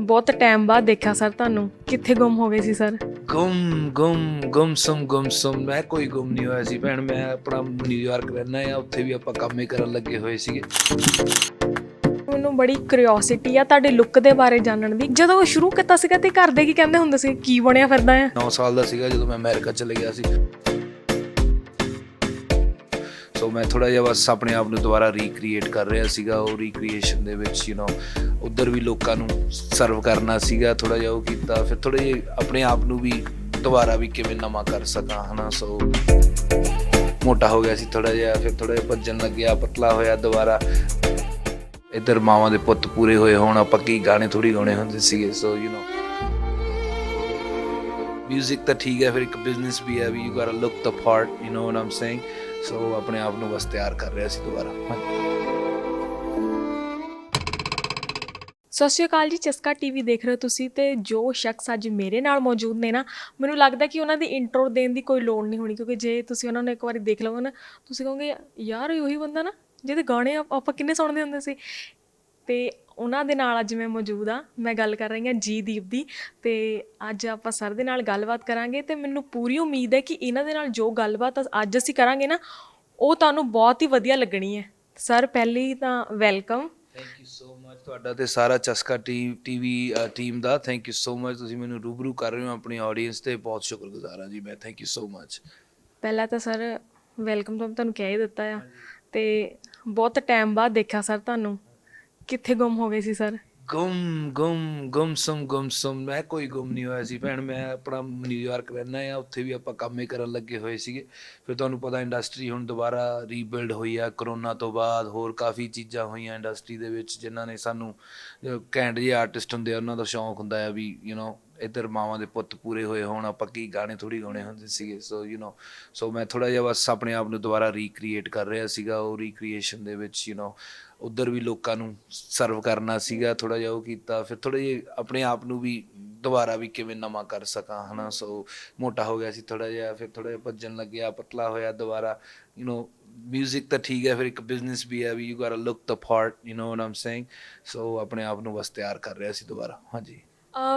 ਬਹੁਤ ਟਾਈਮ ਬਾਅਦ ਦੇਖਿਆ ਸਰ ਤੁਹਾਨੂੰ। ਕਿੱਥੇ ਗੁੰਮ ਹੋ ਗਏ ਸੀ ਸਰ ਗੁੰਮ ਗੁੰਮ ਗੁੰਮਸਮ ਗੁੰਮਸਮ। ਮੈਂ ਕੋਈ ਗੁੰਮ ਨਹੀਂ ਹੋਇਆ ਸੀ ਭੈਣ। ਮੈਂ ਆਪਣਾ ਨਿਊਯਾਰਕ ਰਹਿਣਾ ਆ ਉੱਥੇ ਵੀ ਆਪਾਂ ਕੰਮ ਹੀ ਕਰਨ ਲੱਗੇ ਹੋਏ ਸੀਗੇ। ਮੈਨੂੰ ਬੜੀ ਕਿਉਰਿਓਸਿਟੀ ਆ ਤੁਹਾਡੇ ਲੁੱਕ ਦੇ ਬਾਰੇ ਜਾਣਨ ਦੀ। ਜਦੋਂ ਉਹ ਸ਼ੁਰੂ ਕੀਤਾ ਸੀਗਾ ਤੇ ਘਰ ਦੇ ਕੀ ਕਹਿੰਦੇ ਹੁੰਦੇ ਸੀ? ਕੀ ਬਣਿਆ ਫਿਰਦਾ ਆ? 9 ਸਾਲ ਦਾ ਸੀਗਾ ਜਦੋਂ ਮੈਂ ਅਮਰੀਕਾ ਚਲੇ ਗਿਆ ਸੀ। ਸੋ ਮੈਂ ਥੋੜਾ ਜਿਹਾ ਬਸ ਆਪਣੇ ਆਪ ਨੂੰ ਦੁਬਾਰਾ ਰੀਕ੍ਰੀਏਟ ਕਰ ਰਿਹਾ ਸੀਗਾ ਉਹ ਰੀਕ੍ਰੀਏਸ਼ਨ ਦੇ ਵਿੱਚ ਯੂ نو ਉਧਰ ਵੀ ਲੋਕਾਂ ਨੂੰ ਸਰਵ ਕਰਨਾ ਸੀਗਾ ਥੋੜਾ ਜਿਹਾ ਉਹ ਕੀਤਾ ਫਿਰ ਥੋੜੇ ਜਿਹਾ ਆਪਣੇ ਆਪ ਨੂੰ ਵੀ ਦੁਬਾਰਾ ਵੀ ਕਿਵੇਂ ਨਵਾਂ ਕਰ ਸਕਾਂ ਹਨਾ ਸੋ ਮੋਟਾ ਹੋ ਗਿਆ ਸੀ ਥੋੜਾ ਜਿਹਾ ਫਿਰ ਥੋੜਾ ਜਿਹਾ ਭੱਜਣ ਲੱਗਿਆ ਪਤਲਾ ਹੋਇਆ ਦੁਬਾਰਾ ਇੱਧਰ ਮਾਵਾਂ ਦੇ ਪੁੱਤ ਪੂਰੇ ਹੋਏ ਹੋਣ ਆਪਾਂ ਕੀ ਗਾਣੇ ਥੋੜੀ ਗਾਉਣੇ ਹੁੰਦੇ ਸੀਗੇ ਸੋ ਯੂ نو ਮਿਊਜ਼ਿਕ ਤਾਂ ਠੀਕ ਹੈ ਫਿਰ ਇੱਕ ਬਿਜ਼ਨਸ ਵੀ ਹੈ ਵੀ you gotta look the part you know what I'm saying so ਆਪਣੇ ਆਪ ਨੂੰ ਬਸ ਤਿਆਰ ਕਰ ਰਿਹਾ ਸੀ ਦੁਬਾਰਾ। ਸਤਿ ਸ਼੍ਰੀ ਅਕਾਲ ਜੀ, ਚਸਕਾ ਟੀਵੀ ਦੇਖ ਰਹੇ ਹੋ ਤੁਸੀਂ ਤੇ ਜੋ ਸ਼ਖਸ ਅੱਜ ਮੇਰੇ ਨਾਲ ਮੌਜੂਦ ਨੇ ਨਾ, ਮੈਨੂੰ ਲੱਗਦਾ ਕਿ ਉਹਨਾਂ ਦੀ ਇੰਟਰੋ ਦੇਣ ਦੀ ਕੋਈ ਲੋੜ ਨਹੀਂ ਹੋਣੀ, ਕਿਉਂਕਿ ਜੇ ਤੁਸੀਂ ਉਹਨਾਂ ਨੂੰ ਇੱਕ ਵਾਰੀ ਦੇਖ ਲਓਗੇ ਨਾ, ਤੁਸੀਂ ਕਹੋਗੇ, ਯਾਰ, ਉਹੀ ਬੰਦਾ ਨਾ, ਜਿਹਦੇ ਗਾਣੇ ਆਪਾਂ ਕਿੰਨੇ ਸੁਣਦੇ ਹੁੰਦੇ ਸੀ? ਤੇ ਉਹਨਾਂ ਦੇ ਨਾਲ ਅੱਜ ਮੈਂ ਮੌਜੂਦ ਆ ਮੈਂ ਗੱਲ ਕਰ ਰਹੀ ਹਾਂ ਜੀ ਦੀਪ ਦੀ ਤੇ ਅੱਜ ਆਪਾਂ ਸਰ ਦੇ ਨਾਲ ਗੱਲਬਾਤ ਕਰਾਂਗੇ ਤੇ ਮੈਨੂੰ ਪੂਰੀ ਉਮੀਦ ਹੈ ਕਿ ਇਹਨਾਂ ਦੇ ਨਾਲ ਜੋ ਗੱਲਬਾਤ ਅੱਜ ਅਸੀਂ ਕਰਾਂਗੇ ਨਾ ਉਹ ਤੁਹਾਨੂੰ ਬਹੁਤ ਹੀ ਵਧੀਆ ਲੱਗਣੀ ਹੈ। ਸਰ ਪਹਿਲੀ ਤਾਂ welcome. Thank you so much ਤੁਹਾਡਾ ਤੇ ਸਾਰਾ ਚਸਕਾ ਟੀਵੀ ਟੀਮ ਦਾ। ਥੈਂਕ ਯੂ ਸੋ ਮਚ ਤੁਸੀਂ ਮੈਨੂੰ ਰੂਬਰੂ ਕਰ ਰਹੇ ਹੋ ਆਪਣੀ ਆਡੀਅנס ਤੇ। ਬਹੁਤ ਸ਼ੁਕਰਗੁਜ਼ਾਰ ਹਾਂ ਜੀ ਮੈਂ। ਥੈਂਕ ਯੂ ਸੋ ਮਚ ਪਹਿਲਾਂ ਤਾਂ ਸਰ ਵੈਲਕਮ ਤੁਹਾਨੂੰ ਕਹਿ ਹੀ ਦਿੱਤਾ ਆ। ਤੇ ਬਹੁਤ ਟਾਈਮ ਬਾਅਦ ਦੇਖਿਆ ਸਰ ਤੁਹਾਨੂੰ। ਕਿੱਥੇ ਗੁੰਮ ਹੋ ਗਏ ਸੀ ਸਰ? ਗੁੰਮ ਗੁੰਮ, ਗੁੰਮਸਮ ਗੁੰਮਸਮ। ਮੈਂ ਕੋਈ ਗੁੰਮ ਨਹੀਂ ਹੋਇਆ ਸੀ ਭੈਣ। ਮੈਂ ਆਪਣਾ ਨਿਊਯਾਰਕ ਰਹਿਣਾ ਆ ਉੱਥੇ ਵੀ ਆਪਾਂ ਕੰਮ ਕਰਨ ਲੱਗੇ ਹੋਏ ਸੀਗੇ। ਫਿਰ ਤੁਹਾਨੂੰ ਪਤਾ ਇੰਡਸਟਰੀ ਹੁਣ ਦੁਬਾਰਾ ਰੀਬਿਲਡ ਹੋਈ ਆ। ਕਰੋਨਾ ਤੋਂ ਬਾਅਦ ਹੋਰ ਕਾਫੀ ਚੀਜ਼ਾਂ ਹੋਈਆਂ ਇੰਡਸਟਰੀ ਦੇ ਵਿੱਚ, ਜਿਨ੍ਹਾਂ ਨੇ ਸਾਨੂੰ ਜੋ ਘੈਂਟ ਜਿਹੇ ਆਰਟਿਸਟ ਹੁੰਦੇ ਆ, ਉਹਨਾਂ ਦਾ ਸ਼ੌਂਕ ਹੁੰਦਾ ਆ ਵੀ ਯੂ نو ਇੱਧਰ ਮਾਵਾਂ ਦੇ ਪੁੱਤ ਪੂਰੇ ਹੋਏ ਹੋਣ ਆਪਾਂ ਕੀ ਗਾਣੇ ਥੋੜੀ ਗਾਉਣੇ ਹੁੰਦੇ ਸੀਗੇ ਸੋ ਯੂ نو ਸੋ ਮੈਂ ਥੋੜਾ ਜਿਹਾ ਬਸ ਆਪਣੇ ਆਪ ਨੂੰ ਦੁਬਾਰਾ ਰੀਕ੍ਰੀਏਟ ਕਰ ਰਿਹਾ ਸੀਗਾ ਉਹ ਰੀਕ੍ਰੀਏਸ਼ਨ ਦੇ ਵਿੱਚ ਯੂ نو ਉਧਰ ਵੀ ਲੋਕਾਂ ਨੂੰ ਸਰਵ ਕਰਨਾ ਸੀਗਾ ਥੋੜਾ ਜਿਹਾ ਉਹ ਕੀਤਾ ਫਿਰ ਥੋੜਾ ਜਿਹਾ ਆਪਣੇ ਆਪ ਨੂੰ ਵੀ ਦੁਬਾਰਾ ਵੀ ਕਿਵੇਂ ਨਵਾਂ ਕਰ ਸਕਾਂ ਹਨਾ ਸੋ ਮੋਟਾ ਹੋ ਗਿਆ ਸੀ ਥੋੜਾ ਜਿਹਾ ਫਿਰ ਥੋੜਾ ਜਿਹਾ ਭੱਜਣ ਲੱਗਿਆ ਪਤਲਾ ਹੋਇਆ ਦੁਬਾਰਾ ਯੂ نو ਮਿਊਜ਼ਿਕ ਤਾਂ ਠੀਕ ਹੈ ਫਿਰ ਇੱਕ ਬਿਜ਼ਨਸ ਵੀ ਹੈ ਵੀ you gotta look the part you know what I'm saying so ਆਪਣੇ ਆਪ ਨੂੰ ਬਸ ਤਿਆਰ ਕਰ ਰਿਹਾ ਸੀ ਦੁਬਾਰਾ ਹਾਂਜੀ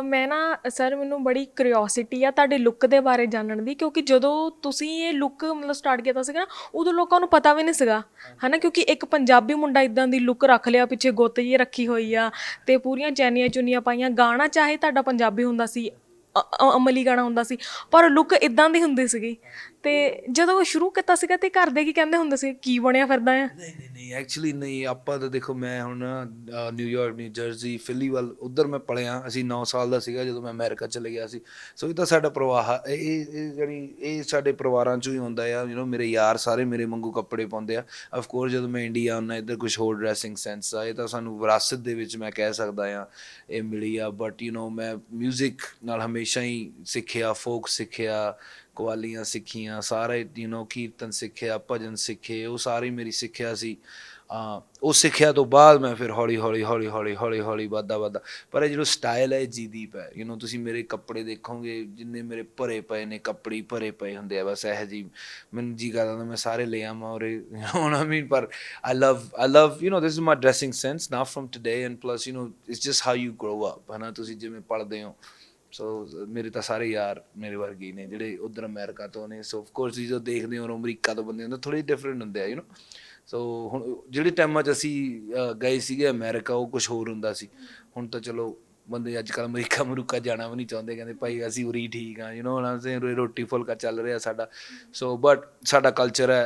ਮੈਂ ਨਾ ਸਰ ਮੈਨੂੰ ਬੜੀ ਕਿਉਰਿਓਸਿਟੀ ਆ ਤੁਹਾਡੇ ਲੁੱਕ ਦੇ ਬਾਰੇ ਜਾਣਨ ਦੀ ਕਿਉਂਕਿ ਜਦੋਂ ਤੁਸੀਂ ਇਹ ਲੁੱਕ ਮਤਲਬ ਸਟਾਰਟ ਕੀਤਾ ਸੀਗਾ ਨਾ ਉਦੋਂ ਲੋਕਾਂ ਨੂੰ ਪਤਾ ਵੀ ਨਹੀਂ ਸੀਗਾ। ਹਨਾ ਕਿਉਂਕਿ ਇੱਕ ਪੰਜਾਬੀ ਮੁੰਡਾ ਇਦਾਂ ਦੀ ਲੁੱਕ ਰੱਖ ਲਿਆ ਪਿੱਛੇ ਗੁੱਤ ਜੀ ਰੱਖੀ ਹੋਈ ਆ ਤੇ ਪੂਰੀਆਂ ਚੈਨੀਆਂ ਚੁੰਨੀਆਂ ਪਾਈਆਂ। ਗਾਣਾ ਚਾਹੇ ਤੁਹਾਡਾ ਪੰਜਾਬੀ ਹੁੰਦਾ ਸੀ ਅ- ਅ- ਅਮਲੀ ਗਾਣਾ ਹੁੰਦਾ ਸੀ ਪਰ ਲੁੱਕ ਇਦਾਂ ਦੀ ਹੁੰਦੀ ਸੀਗੀ। ਤੇ ਜਦੋਂ ਉਹ ਸ਼ੁਰੂ ਕੀਤਾ ਸੀਗਾ ਤੇ ਘਰ ਦੇ ਕੀ ਕਹਿੰਦੇ ਹੁੰਦੇ ਸੀ ਕੀ ਬਣਿਆ ਫਿਰਦਾ ਆ ਨਹੀਂ ਨਹੀਂ ਨਹੀਂ ਐਕਚੁਅਲੀ ਨਹੀਂ ਆਪਾਂ ਤਾਂ ਦੇਖੋ ਮੈਂ ਹੁਣ uh, New York New Jersey Philly ਵੱਲ ਉਧਰ ਮੈਂ ਪਲਿਆ ਅਸੀਂ 9 ਸਾਲ ਦਾ ਸੀਗਾ ਜਦੋਂ ਮੈਂ ਅਮਰੀਕਾ ਚਲੇ ਗਿਆ ਸੀ ਸੋ ਇਹ ਤਾਂ ਸਾਡਾ ਪ੍ਰਵਾਹ ਆ। ਇਹ ਇਹ ਇਹ ਜਿਹੜੀ ਇਹ ਸਾਡੇ ਪਰਿਵਾਰਾਂ ਚੋਂ ਹੀ ਹੁੰਦਾ ਆ ਯੂ نو ਮੇਰੇ ਯਾਰ ਸਾਰੇ ਮੇਰੇ ਵਾਂਗੂ ਕੱਪੜੇ ਪਾਉਂਦੇ ਆ ਆਫ ਕੋਰਸ ਜਦੋਂ ਮੈਂ ਇੰਡੀਆ ਆਉਣਾ ਇੱਧਰ ਕੁਝ ਹੋਰ ਡਰੈਸਿੰਗ ਸੈਂਸ ਆ ਇਹ ਤਾਂ ਸਾਨੂੰ ਵਿਰਾਸਤ ਦੇ ਵਿੱਚ ਮੈਂ ਕਹਿ ਸਕਦਾ ਆ ਇਹ ਮਿਲੀ ਆ ਬਟ ਯੂ نو ਮੈਂ 뮤직 ਨਾਲ ਹਮੇਸ਼ਾ ਹੀ ਸਿੱਖਿਆ ਫੋਕ ਸਿੱਖਿਆ ਕਵਾਲੀਆਂ ਸਿੱਖੀਆਂ ਸਾਰੇ ਯੂ نو ਕੀਰਤਨ ਸਿੱਖਿਆ ਭਜਨ ਸਿੱਖੇ ਉਹ ਸਾਰੀ ਮੇਰੀ ਸਿੱਖਿਆ ਸੀ ਆ ਉਹ ਸਿੱਖਿਆ ਤੋਂ ਬਾਅਦ ਮੈਂ ਫਿਰ ਹੌਲੀ ਹੌਲੀ ਹੌਲੀ ਹੌਲੀ ਹੌਲੀ ਹੌਲੀ ਵੱਧਦਾ ਵੱਧਦਾ ਪਰ ਇਹ ਜਿਹੜਾ ਸਟਾਈਲ ਹੈ ਇਹ ਜੀਦੀਪ ਹੈ ਯੂ نو ਤੁਸੀਂ ਮੇਰੇ ਕੱਪੜੇ ਦੇਖੋਗੇ ਜਿੰਨੇ ਮੇਰੇ ਭਰੇ ਪਏ ਨੇ ਕੱਪੜੇ ਹੀ ਭਰੇ ਪਏ ਹੁੰਦੇ ਆ ਬਸ ਇਹ ਜੀ ਮੈਨੂੰ ਜੀ ਕਰਦਾ ਮੈਂ ਸਾਰੇ ਲੈ ਆਵਾਂ ਔਰ ਹੁਣ ਆਈ ਮੀਨ ਪਰ I love I love you know this is my dressing sense not from today and plus you know it's just how you grow up ਹਨਾ ਤੁਸੀਂ ਜਿਵੇਂ ਪੜਦੇ ਹੋ ਸੋ ਮੇਰੇ ਤਾਂ ਸਾਰੇ ਯਾਰ ਮੇਰੇ ਵਰਗੇ ਹੀ ਨੇ ਜਿਹੜੇ ਉਧਰ ਅਮਰੀਕਾ ਤੋਂ ਨੇ ਸੋ ਆਫ ਕੋਰਸ ਤੁਸੀਂ ਜੋ ਦੇਖਦੇ ਹੋ ਅਮਰੀਕਾ ਤੋਂ ਬੰਦੇ ਹੁੰਦੇ ਥੋੜੇ ਡਿਫਰੈਂਟ ਹੁੰਦੇ ਆ ਯੂ نو ਸੋ ਹੁਣ ਜਿਹੜੇ ਟਾਈਮਾਂ 'ਚ ਅਸੀਂ ਅਹ, ਗਏ ਸੀਗੇ ਅਮਰੀਕਾ ਉਹ ਕੁਝ ਹੋਰ ਹੁੰਦਾ ਸੀ ਹੁਣ ਤਾਂ ਚਲੋ ਬੰਦੇ ਅੱਜ ਕੱਲ ਅਮਰੀਕਾ ਅਮਰੀਕਾ ਜਾਣਾ ਵੀ ਨਹੀਂ ਚਾਹੁੰਦੇ ਕਹਿੰਦੇ ਭਾਈ ਅਸੀਂ ਉਰੀ ਠੀਕ ਆ ਯੂ نو ਨਾ ਸੇ ਰੋਟੀ ਫੁਲਕਾ ਚੱਲ ਰਿਹਾ ਸਾਡਾ ਸੋ ਬਟ ਸਾਡਾ ਕਲਚਰ ਹੈ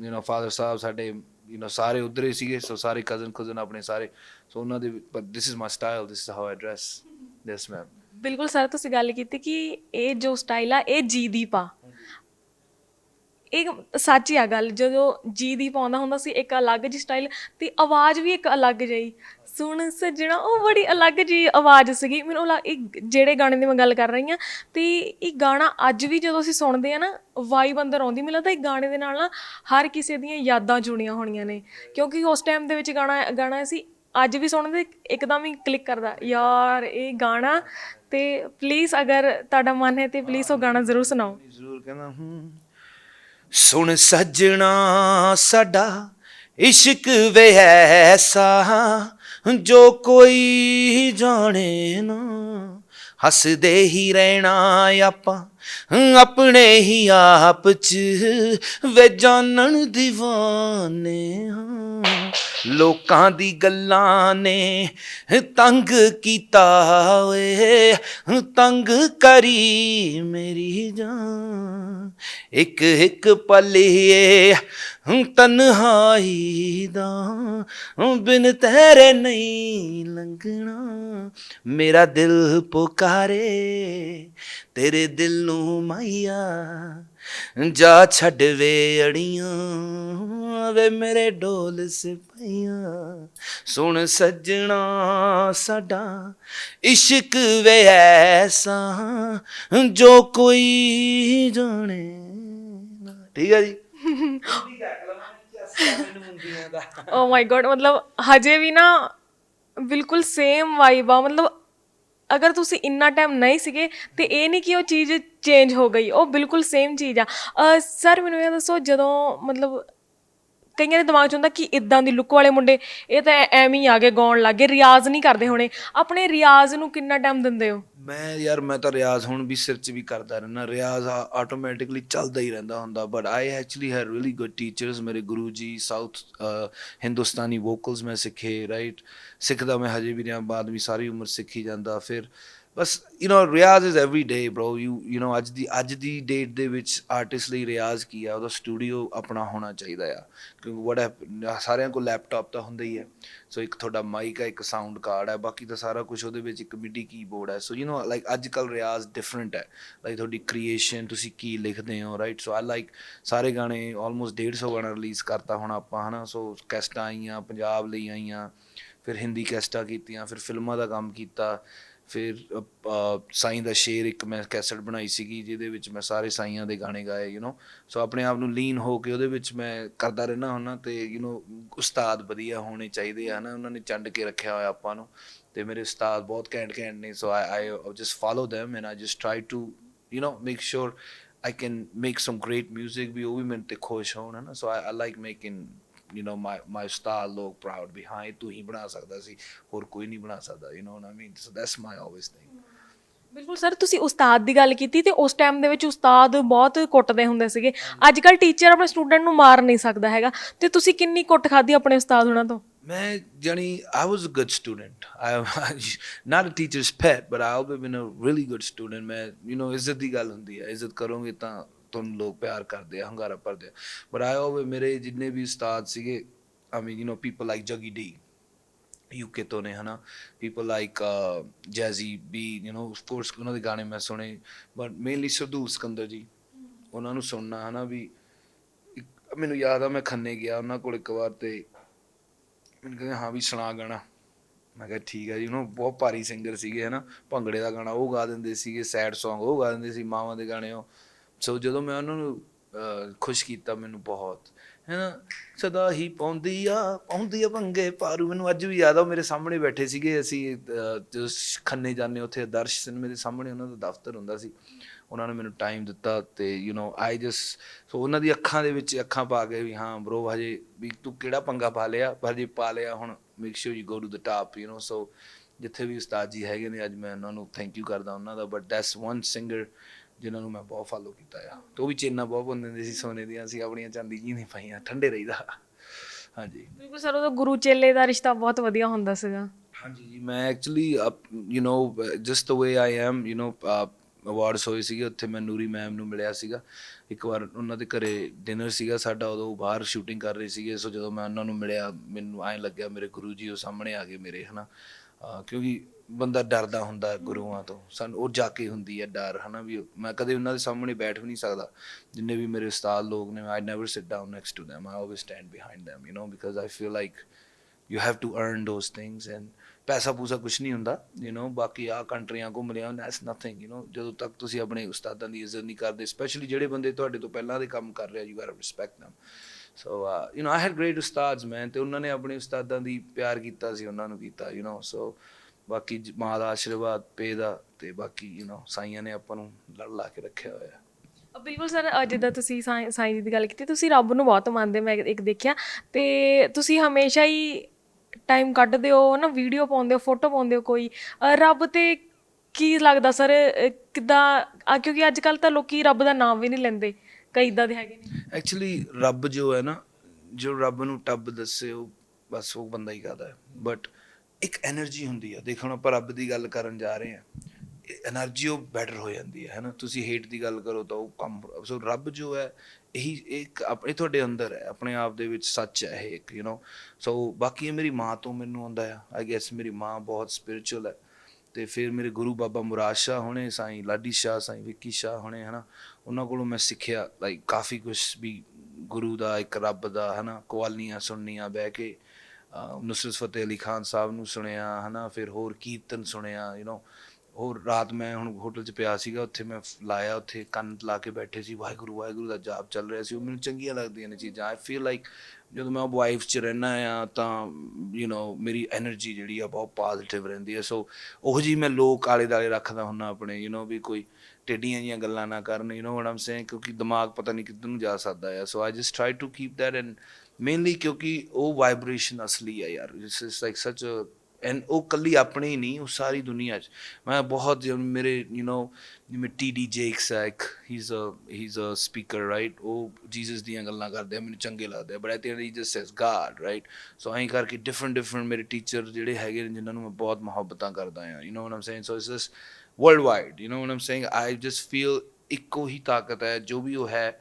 ਯੂ نو ਫਾਦਰ ਸਾਹਿਬ ਸਾਡੇ ਯੂ نو ਸਾਰੇ ਉਧਰ ਹੀ ਸੀਗੇ ਸੋ ਸਾਰੇ ਕਜ਼ਨ ਕਜ਼ਨ ਆਪਣੇ ਸਾਰੇ ਸੋ ਉਹਨਾਂ ਦੇ but this is my style this is how I dress this ma'am ਬਿਲਕੁਲ ਸਰ ਤੁਸੀਂ ਗੱਲ ਕੀਤੀ ਕਿ ਇਹ ਜੋ ਸਟਾਈਲ ਆ, ਇਹ ਜੀ ਦੀ ਪਾ ਇਹ ਸੱਚ ਹੀ ਆ ਗੱਲ, ਜਦੋਂ ਜੀ ਦੀ ਪਾਉਂਦਾ ਹੁੰਦਾ ਸੀ, ਇੱਕ ਅਲੱਗ ਜੀ ਸਟਾਈਲ ਤੇ ਆਵਾਜ਼ ਵੀ ਇੱਕ ਅਲੱਗ ਜਿਹੀ। ਸੁਣ ਸੱਜਣਾ ਉਹ ਬੜੀ ਅਲੱਗ ਜੀ ਆਵਾਜ਼ ਸੀਗੀ। ਮੈਨੂੰ ਲੱਗ ਇਹ ਜਿਹੜੇ ਗਾਣੇ ਦੀ ਮੈਂ ਗੱਲ ਕਰ ਰਹੀ ਆ ਤੇ ਇਹ ਗਾਣਾ ਅੱਜ ਵੀ ਜਦੋਂ ਅਸੀਂ ਸੁਣਦੇ ਆ ਨਾ ਵਾਈਬ ਅੰਦਰ ਆਉਂਦੀ, ਮੈਨੂੰ ਲੱਗਦਾ ਇਹ ਗਾਣੇ ਦੇ ਨਾਲ ਨਾ ਹਰ ਕਿਸੇ ਦੀਆਂ ਯਾਦਾਂ ਜੁੜੀਆਂ ਹੋਣੀਆਂ ਨੇ। ਕਿਉਂਕਿ ਉਸ ਟਾਈਮ ਦੇ ਵਿੱਚ ਗਾਣਾ ਗਾਣਾ ਸੀ ਅੱਜ ਵੀ ਸੁਣਦੇ ਇੱਕਦਮ ਹੀ ਕਲਿੱਕ ਕਰਦਾ, ਯਾਰ, ਇਹ ਗਾਣਾ ਤੇ ਪਲੀਜ਼ ਅਗਰ ਤੁਹਾਡਾ ਮਨ ਹੈ ਤੇ ਪਲੀਜ਼ ਉਹ ਗਾਣਾ ਜ਼ਰੂਰ ਸੁਣਾਓ। ਜ਼ਰੂਰ ਕਹਿੰਦਾ ਹੂੰ ਸੁਣ ਸੱਜਣਾ ਸਾਡਾ ਇਸ਼ਕ ਵੇ ਐਸਾ ਜੋ ਕੋਈ ਜਾਣੇ ਨਾ ਹੱਸਦੇ ਹੀ ਰਹਿਣਾ ਆਪਾਂ ਆਪਣੇ ਹੀ ਆਪ ਚ ਵੇ ਜਾਣਨ دیਵਾਨੇ ਹਾਂ। ਲੋਕਾਂ ਦੀ ਗੱਲਾਂ ਨੇ ਤੰਗ ਕੀਤਾ ਓਏ, ਤੰਗ ਕਰੀ ਮੇਰੀ ਜਾਨ। ਇੱਕ ਇੱਕ ਪਲੀਏ ਤਨਹਾਈ ਦਾ, ਬਿਨ ਤੇਰੇ ਨਹੀਂ ਲੰਘਣਾ। ਮੇਰਾ ਦਿਲ ਪੁਕਾਰੇ, ਤੇਰੇ ਦਿਲ ਨੂੰ ਮਾਇਆ ਜਾ ਛੱਡ ਵੇ ਅੜੀਆਂ, ਵੇ ਮੇਰੇ ਢੋਲ ਸਿਪਾਈਆਂ ਸੁਣ ਸੱਜਣਾ ਸਾਡਾ, ਇਸ਼ਕ ਵੇ ਐਸਾ ਜੋ ਕੋਈ ਜਾਣੇ ਠੀਕ ਹੈ ਜੀ? ਓ ਮਾਈ ਗॉड ਮਤਲਬ ਹਜੇ ਵੀ ਨਾ ਬਿਲਕੁਲ ਸੇਮ ਵਾਈਬ ਆ, ਮਤਲਬ ਅਗਰ ਤੁਸੀਂ ਇੰਨਾ ਟਾਈਮ ਨਹੀਂ ਸੀਗੇ, ਤੇ ਇਹ ਨਹੀਂ ਕਿ ਉਹ ਚੀਜ਼ ਚੇਂਜ ਹੋ ਗਈ, ਉਹ ਬਿਲਕੁਲ ਸੇਮ ਚੀਜ਼ ਆ। ਸਰ ਮੈਨੂੰ ਇਹ ਦੱਸੋ, ਜਦੋਂ ਮਤਲਬ ਕਈਆਂ ਦੇ ਦਿਮਾਗ 'ਚ ਹੁੰਦਾ ਕਿ ਇਦਾਂ ਦੀ ਲੁੱਕ ਵਾਲੇ ਮੁੰਡੇ, ਇਹ ਤਾਂ ਐ- ਐਵੇਂ ਹੀ ਆ ਗਏ ਗਾਉਣ ਲੱਗੇ ਰਿਆਜ਼ ਨਹੀਂ ਕਰਦੇ ਹੋਣੇ। ਆਪਣੇ ਰਿਆਜ਼ ਨੂੰ ਕਿੰਨਾ ਟਾਈਮ ਦਿੰਦੇ ਹੋ? ਮੈਂ ਯਾਰ, ਮੈਂ ਤਾਂ ਰਿਆਜ਼ ਹੁਣ ਵੀ ਸਿਰ 'ਚ ਵੀ ਕਰਦਾ ਰਹਿਣਾ ਰਿਆਜ਼ ਆਟੋਮੈਟਿਕਲੀ ਚੱਲਦਾ ਹੀ ਰਹਿੰਦਾ ਹੁੰਦਾ but I actually had really good teachers ਮੇਰੇ ਗੁਰੂ ਜੀ ਸਾਊਥ ਹਿੰਦੁਸਤਾਨੀ ਵੋਕਲਸ ਮੈਂ ਸਿੱਖੇ ਰਾਈਟ ਸਿੱਖਦਾ ਮੈਂ ਹਜੇ ਵੀ ਰਿਹਾ, ਬਾਅਦ ਵੀ ਸਾਰੀ ਉਮਰ ਸਿੱਖੀ ਜਾਂਦਾ, ਫਿਰ ਬਸ you know Riyaz is every day bro you you know ਅੱਜ ਦੀ ਅੱਜ ਦੀ ਡੇਟ ਦੇ ਵਿੱਚ ਆਰਟਿਸਟ ਲਈ ਰਿਆਜ਼ ਕੀ ਆ ਉਹਦਾ ਸਟੂਡੀਓ ਆਪਣਾ ਹੋਣਾ ਚਾਹੀਦਾ ਆ ਕਿਉਂਕਿ ਵਟ ਸਾਰਿਆਂ ਕੋਲ ਲੈਪਟਾਪ ਤਾਂ ਹੁੰਦਾ ਹੀ ਹੈ ਸੋ ਇੱਕ ਤੁਹਾਡਾ ਮਾਈਕ ਹੈ ਇੱਕ ਸਾਊਂਡ ਕਾਰਡ ਹੈ ਬਾਕੀ ਤਾਂ ਸਾਰਾ ਕੁਝ ਉਹਦੇ ਵਿੱਚ ਇੱਕ ਮਿਡੀ ਕੀਬੋਰਡ ਹੈ ਸੋ ਯੂ نو ਲਾਈਕ ਅੱਜ ਕੱਲ ਰਿਆਜ਼ ਡਿਫਰੈਂਟ ਹੈ ਲਾਈਕ ਤੁਹਾਡੀ ਕ੍ਰੀਏਸ਼ਨ ਤੁਸੀਂ ਕੀ ਲਿਖਦੇ ਹੋ ਰਾਈਟ ਸੋ ਆਈ ਲਾਈਕ ਸਾਰੇ ਗਾਣੇ ਆਲਮੋਸਟ 150 ਗਾਣਾ ਰਿਲੀਜ਼ ਕਰਤਾ ਹੁਣ ਆਪਾਂ ਹਨਾ ਸੋ ਕੈਸਟਾਂ ਆਈਆਂ ਪੰਜਾਬ ਲਈ ਆਈਆਂ ਫਿਰ ਹਿੰਦੀ ਕੈਸਟਾਂ ਕੀਤੀਆਂ ਫਿਰ ਫਿਲਮਾਂ ਦਾ ਕੰਮ ਕੀਤਾ ਫਿਰ ਅ, ਅ, ਸਾਈਂ ਦਾ ਸ਼ੇਰ ਇੱਕ ਮੈਂ ਕੈਸਟ ਬਣਾਈ ਸੀਗੀ ਜਿਹਦੇ ਵਿੱਚ ਮੈਂ ਸਾਰੇ ਸਾਈਆਂ ਦੇ ਗਾਣੇ ਗਾਏ ਯੂ نو ਸੋ ਆਪਣੇ ਆਪ ਨੂੰ ਲੀਨ ਹੋ ਕੇ ਉਹਦੇ ਵਿੱਚ ਮੈਂ ਕਰਦਾ ਰਹਿਣਾ ਹੁੰਨਾ ਤੇ ਯੂ نو ਉਸਤਾਦ ਵਧੀਆ ਹੋਣੇ ਚਾਹੀਦੇ ਆ ਨਾ ਉਹਨਾਂ ਨੇ ਚੰਡ ਕੇ ਰੱਖਿਆ ਹੋਇਆ ਆਪਾਂ ਨੂੰ ਤੇ ਮੇਰੇ ਉਸਤਾਦ ਬਹੁਤ ਘੈਂਟ ਘੈਂਟ ਨੇ so I I just follow them and I just try to you know make sure I can make some great music ਵੀ ਉਹ ਵੀ ਮੇਰੇ ਤੇ ਖੁਸ਼ ਹੋਣ ਹੈ ਨਾ ਸੋ I, I you know my my style look proud behind ਤੂੰ ਹੀ ਬਣਾ ਸਕਦਾ ਸੀ ਹੋਰ ਕੋਈ ਨਹੀਂ ਬਣਾ ਸਕਦਾ you know what I mean so that's my always thing ਬਿਲਕੁਲ ਸਰ ਤੁਸੀਂ ਉਸਤਾਦ ਦੀ ਗੱਲ ਕੀਤੀ ਤੇ ਉਸ ਟਾਈਮ ਦੇ ਵਿੱਚ ਉਸਤਾਦ ਬਹੁਤ ਕੁੱਟਦੇ ਹੁੰਦੇ ਸੀਗੇ ਅੱਜ ਕੱਲ ਟੀਚਰ ਆਪਣੇ ਸਟੂਡੈਂਟ ਨੂੰ ਮਾਰ ਨਹੀਂ ਸਕਦਾ ਹੈਗਾ ਤੇ ਤੁਸੀਂ ਕਿੰਨੀ ਕੁੱਟ ਖਾਧੀ ਆਪਣੇ ਉਸਤਾਦ ਉਹਨਾਂ ਤੋਂ ਮੈਂ ਜਾਨੀ I was a good student I not a teacher's pet but I always been a really good student ਮੈਂ you know ਇੱਜ਼ਤ ਦੀ ਗੱਲ ਹੁੰਦੀ ਹੈ ਇੱਜ਼ਤ ਕਰੋਗੇ ਤਾਂ ਤੁਹਾਨੂੰ ਲੋਕ ਪਿਆਰ ਕਰਦੇ ਆ, ਹੰਗਾਰਾ ਭਰਦੇ ਆ। ਬਟ I ਹੋਵੇ ਮੇਰੇ ਜਿੰਨੇ ਵੀ ਉਸਤਾਦ ਸੀਗੇ, I mean, you know, people like Juggy D UK ਤੋਂ ਨੇ, ਹਨਾ। People like Jazzy B you know of course ਉਹਨਾਂ ਦੇ ਗਾਣੇ ਮੈਂ ਸੁਣੇ ਬਟ ਮੇਨਲੀ ਸਰਦੂਲ ਸਕੰਦਰ ਜੀ, ਉਹਨਾਂ ਨੂੰ ਸੁਣਨਾ, ਹਨਾ, ਵੀ ਇੱਕ- ਮੈਨੂੰ ਯਾਦ ਆ, ਮੈਂ ਖੰਨੇ ਗਿਆ, ਉਹਨਾਂ ਕੋਲ ਇੱਕ ਵਾਰ ਤੇ ਮੈਨੂੰ ਕਹਿੰਦੇ, ਹਾਂ ਵੀ ਸੁਣਾ ਗਾਣਾ। ਮੈਂ ਕਿਹਾ, ਠੀਕ ਹੈ ਜੀ। ਉਹਨਾਂ ਬਹੁਤ ਭਾਰੀ ਸਿੰਗਰ ਸੀਗੇ, ਹਨਾ। ਭੰਗੜੇ ਦਾ ਗਾਣਾ ਉਹ ਗਾ ਦਿੰਦੇ ਸੀਗੇ ਸੈਡ Song ਉਹ ਗਾ ਦਿੰਦੇ ਸੀ, ਮਾਵਾਂ ਦੇ ਗਾਣੇ ਉਹ। ਸੋ ਜਦੋਂ ਮੈਂ ਉਹਨਾਂ ਨੂੰ ਖੁਸ਼ ਕੀਤਾ ਮੈਨੂੰ ਬਹੁਤ ਹੈ ਨਾ ਸਦਾ ਹੀ ਪਾਉਂਦੀ ਆ ਪਾਉਂਦੀ ਆ ਭੰਗੇ ਪਾਰੂ ਮੈਨੂੰ ਅੱਜ ਵੀ ਯਾਦ ਆ ਮੇਰੇ ਸਾਹਮਣੇ ਬੈਠੇ ਸੀਗੇ, ਅਸੀਂ ਜਦੋਂ ਖੰਨੇ ਜਾਂਦੇ ਉੱਥੇ ਦਰਸ਼ ਸਿਨੇਮੇ ਮੇਰੇ ਸਾਹਮਣੇ ਉਹਨਾਂ ਦਾ ਦਫ਼ਤਰ ਹੁੰਦਾ ਸੀ, ਉਹਨਾਂ ਨੇ ਮੈਨੂੰ ਟਾਈਮ ਦਿੱਤਾ ਤੇ ਯੂ نو ਆਈ ਜਸ ਸੋ ਉਹਨਾਂ ਦੀ ਅੱਖਾਂ ਦੇ ਵਿੱਚ ਅੱਖਾਂ ਪਾ ਕੇ ਵੀ, ਹਾਂ ਬ్రో ਹਜੇ ਵੀ ਤੂੰ ਕਿਹੜਾ ਪੰਗਾ ਪਾ ਲਿਆ ਪਰ ਜੇ ਪਾ ਲਿਆ ਹੁਣ make sure you go to the top you know so ਜਿੱਥੇ ਵੀ ਉਸਤਾਦ ਜੀ ਹੈਗੇ ਨੇ, ਅੱਜ ਮੈਂ ਉਹਨਾਂ ਨੂੰ ਥੈਂਕ ਯੂ ਕਰਦਾ ਉਹਨਾਂ ਦਾ ਬਟ ਦੈਟਸ ਵਨ ਸਿੰਗਰ ਜਿਨ੍ਹਾਂ ਨੂੰ ਮੈਂ ਬਹੁਤ ਫਾਲੋ ਕੀਤਾ ਆ ਤੇ ਉਹ ਵੀ ਚੇਨਾ ਬਹੁਤ ਪਾਉਂਦੇ ਹੁੰਦੇ ਸੀ ਸੋਨੇ ਦੀਆਂ ਅਸੀਂ ਆਪਣੀਆਂ ਚਾਂਦੀ ਜੀ ਨਹੀਂ ਪਾਈਆਂ ਠੰਡੇ ਰਹੀਦਾ ਹਾਂਜੀ ਬਿਲਕੁਲ ਸਰ ਉਹਦਾ ਗੁਰੂ ਚੇਲੇ ਦਾ ਰਿਸ਼ਤਾ ਬਹੁਤ ਵਧੀਆ ਹੁੰਦਾ ਸੀਗਾ ਹਾਂਜੀ ਜੀ ਮੈਂ actually you know just the way I am you know awards ਹੋਏ ਸੀਗੇ ਉੱਥੇ ਮੈਂ ਨੂਰੀ ਮੈਮ ਨੂੰ ਮਿਲਿਆ ਸੀਗਾ ਇੱਕ ਵਾਰ ਉਹਨਾਂ ਦੇ ਘਰੇ ਡਿਨਰ ਸੀਗਾ ਸਾਡਾ ਉਦੋਂ ਉਹ ਬਾਹਰ ਸ਼ੂਟਿੰਗ ਕਰ ਰਹੇ ਸੀਗੇ ਸੋ ਜਦੋਂ ਮੈਂ ਉਹਨਾਂ ਨੂੰ ਮਿਲਿਆ ਮੈਨੂੰ ਐਂ ਲੱਗਿਆ ਮੇਰੇ ਗੁਰੂ ਜੀ ਉਹ ਸਾਹਮਣੇ ਆ ਗਏ ਮੇਰੇ ਹਨਾ ਅਹ ਕਿਉਂਕਿ ਬੰਦਾ ਡਰਦਾ ਹੁੰਦਾ ਹੈ ਗੁਰੂਆਂ ਤੋਂ ਸਾਨੂੰ ਉਹ ਜਾ ਕੇ ਹੁੰਦੀ ਹੈ ਡਰ ਹਨਾ ਵੀ ਮੈਂ ਕਦੇ ਉਹਨਾਂ ਦੇ ਸਾਹਮਣੇ ਬੈਠ ਵੀ ਨਹੀਂ ਸਕਦਾ ਜਿੰਨੇ ਵੀ ਮੇਰੇ ਉਸਤਾਦ ਲੋਕ ਨੇ I never sit down next to them I always stand behind them you know because i feel like you have to earn those things and ਪੈਸਾ ਪੂਸਾ ਕੁਝ ਨਹੀਂ ਹੁੰਦਾ ਯੂ نو ਬਾਕੀ ਆ ਕੰਟਰੀਆਂ ਘੁੰਮ ਲਿਆ that's nothing you know ਜਦੋਂ ਤੱਕ ਤੁਸੀਂ ਆਪਣੇ ਉਸਤਾਦਾਂ ਦੀ ਇੱਜ਼ਤ ਨਹੀਂ ਕਰਦੇ ਸਪੈਸ਼ਲੀ ਜਿਹੜੇ ਬੰਦੇ ਤੁਹਾਡੇ ਤੋਂ ਪਹਿਲਾਂ ਦੇ ਕੰਮ ਕਰ ਰਹੇ ਆ you gotta respect them so you know I had great ਉਸਤਾਦਸ man ਤੇ ਉਹਨਾਂ ਨੇ ਆਪਣੇ ਉਸਤਾਦਾਂ ਦੀ ਪਿਆਰ ਕੀਤਾ ਸੀ ਉਹਨਾਂ ਨੂੰ ਕੀਤਾ ਯੂ نو ਸੋ ਬਾਕੀ ਜ- ਮਾਂ ਦਾ ਆਸ਼ੀਰਵਾਦ ਪੇ ਦਾ ਤੇ ਬਾਕੀ ਯੂ نو ਸਾਈਆਂ ਨੇ ਆਪਾਂ ਨੂੰ ਲੜ ਲਾ ਕੇ ਰੱਖਿਆ ਹੋਇਆ। ਅ, ਬਿਲਕੁਲ ਸਰ ਅ, ਜਿੱਦਾਂ ਤੁਸੀਂ ਸਾਈ ਸਾਈਂ ਜੀ ਦੀ ਗੱਲ ਕੀਤੀ ਤੁਸੀਂ ਰੱਬ ਨੂੰ ਬਹੁਤ ਮੰਨਦੇ ਮੈਂ ਇੱਕ ਦੇਖਿਆ। ਤੇ ਤੁਸੀਂ ਹਮੇਸ਼ਾ ਹੀ ਟਾਈਮ ਕੱਢਦੇ ਹੋ ਨਾ ਵੀਡੀਓ ਪਾਉਂਦੇ ਹੋ ਫੋਟੋ ਪਾਉਂਦੇ ਹੋ ਕੋਈ। ਅ, ਰੱਬ ਤੇ ਕੀ ਲੱਗਦਾ ਸਰ ਕਿਦਾਂ ਆ ਕਿਉਂਕਿ ਅੱਜ ਕੱਲ ਤਾਂ ਲੋਕੀ ਰੱਬ ਦਾ ਨਾਮ ਵੀ ਨਹੀਂ ਲੈਂਦੇ ਕਈ ਇਦਾਂ ਦੇ ਹੈਗੇ ਨੇ। ਐਕਚੁਅਲੀ ਰੱਬ ਜੋ ਹੈ ਨਾ ਜੋ ਰੱਬ ਨੂੰ ਟੱਬ ਦੱਸੇ ਉਹ ਬਸ ਉਹ ਬੰਦਾ ਹੀ ਕਹਦਾ ਹੈ। ਬਟ ਇੱਕ એનર્ਜੀ ਹੁੰਦੀ ਆ। ਦੇਖੋ ਆਪਾਂ ਰੱਬ ਦੀ ਗੱਲ ਕਰਨ ਜਾ ਰਹੇ ਆ। એનર્ਜੀ ਉਹ ਬੈਟਰ ਹੋ ਜਾਂਦੀ ਹੈ ਹੈਨਾ? ਤੁਸੀਂ ਹੇਟ ਦੀ ਗੱਲ ਕਰੋ ਤਾਂ ਉਹ ਕੰਮ, ਸੋ ਰੱਬ ਜੋ ਹੈ, ਇਹੀ ਇੱਕ ਆਪਣੇ ਤੁਹਾਡੇ ਅੰਦਰ ਹੈ, ਆਪਣੇ ਆਪ ਦੇ ਵਿੱਚ ਸੱਚ ਹੈ ਇਹ ਇੱਕ ਯੂ نو ਸੋ ਬਾਕੀ ਇਹ ਮੇਰੀ ਮਾਂ ਤੋਂ ਮੈਨੂੰ ਆਉਂਦਾ ਆ। ਆਈ ਗੈਸ ਮੇਰੀ ਮਾਂ ਬਹੁਤ ਸਪਿਰਚੁਅਲ ਹੈ। ਤੇ ਫਿਰ ਮੇਰੇ ਗੁਰੂ ਬਾਬਾ ਮੁਰਾਦ ਸ਼ਾਹ ਹੋਣੇ, ਸਾਈ ਲਾਡੀ ਸ਼ਾਹ, ਸਾਈ ਵਿੱਕੀ ਸ਼ਾਹ ਹੋਣੇ, ਹਨਾ? ਉਹਨਾਂ ਕੋਲੋਂ ਮੈਂ ਸਿੱਖਿਆ ਲਾਈਕ ਕਾਫੀ ਕੁਝ ਵੀ ਗੁਰੂ ਦਾ, ਇੱਕ ਰੱਬ ਦਾ, ਹਨਾ? ਕਵਾਲੀਆਂ ਸੁਣਨੀਆਂ ਬਹਿ ਕੇ ਨਸਰਤ ਫਤਿਹ ਅਲੀ ਖਾਨ ਸਾਹਿਬ ਨੂੰ ਸੁਣਿਆ, ਹਨਾ, ਫਿਰ ਹੋਰ ਕੀਰਤਨ ਸੁਣਿਆ ਯੂ نو ਹੋਰ ਰਾਤ ਮੈਂ ਹੁਣ ਹੋਟਲ 'ਚ ਪਿਆ ਸੀਗਾ, ਉੱਥੇ ਮੈਂ ਲਾਇਆ, ਉੱਥੇ ਕੰਨ ਲਾ ਕੇ ਬੈਠੇ ਸੀ, ਵਾਹਿਗੁਰੂ ਵਾਹਿਗੁਰੂ ਦਾ ਜਾਪ ਚੱਲ ਰਿਹਾ ਸੀ, ਉਹ ਮੈਨੂੰ ਚੰਗੀਆਂ ਲੱਗਦੀਆਂ ਨੇ ਚੀਜ਼ਾਂ ਆਈ ਫੀਲ ਲਾਈਕ ਜਦੋਂ ਮੈਂ ਵਾਈਫ 'ਚ ਰਹਿਣਾ ਆ, ਤਾਂ ਯੂ نو ਮੇਰੀ એનર્ਜੀ ਜਿਹੜੀ ਆ ਬਹੁਤ ਪੋਜ਼ਿਟਿਵ ਰਹਿੰਦੀ ਹੈ ਸੋ ਉਹ ਜੀ ਮੈਂ ਲੋਕ ਆਲੇ ਦਾਲੇ ਰੱਖਦਾ ਹੁੰਨਾ ਆਪਣੇ ਯੂ نو ਵੀ ਕੋਈ ਟੇਡੀਆਂ ਜੀਆਂ ਗੱਲਾਂ ਨਾ ਕਰਨ ਯੂ نو ਵਾਟ ਆਮ ਕਿਉਂਕਿ ਦਿਮਾਗ ਪਤਾ ਨਹੀਂ ਕਿੱਧਰ ਨੂੰ ਜਾ ਸਕਦਾ ਆ so I just try to keep that and mainly ਕਿਉਂਕਿ ਉਹ ਵਾਈਬ੍ਰੇਸ਼ਨ ਅਸਲੀ ਹੈ ਯਾਰ ਇਟਸ ਇਜ਼ ਲਾਈਕ ਸੱਚ ਐਂਡ ਉਹ ਕੱਲੀ ਆਪਣੇ ਹੀ ਨਹੀਂ ਉਹ ਸਾਰੀ ਦੁਨੀਆ 'ਚ ਮੈਂ ਬਹੁਤ ਜਿਵੇਂ ਮੇਰੇ ਯੂ نو ਜਿਵੇਂ ਟੀ ਡੀ ਜੇਕਸ ਹੈ ਇੱਕ he is a he is a speaker right ਉਹ ਜੀਸਸ ਦੀਆਂ ਗੱਲਾਂ ਕਰਦੇ ਆ ਮੈਨੂੰ ਚੰਗੇ ਲੱਗਦੇ ਆ but I think he just says God right so ਐਂ ਕਰਕੇ ਡਿਫਰੈਂਟ ਡਿਫਰੈਂਟ ਮੇਰੇ ਟੀਚਰ ਜਿਹੜੇ ਹੈਗੇ ਨੇ ਜਿਨ੍ਹਾਂ ਨੂੰ ਮੈਂ ਬਹੁਤ ਮੁਹੱਬਤਾਂ ਕਰਦਾ ਆ you know what I'm saying so it's just worldwide you know what I'm saying I just feel ਇੱਕੋ ਹੀ ਤਾਕਤ ਹੈ ਜੋ ਵੀ ਉਹ ਹੈ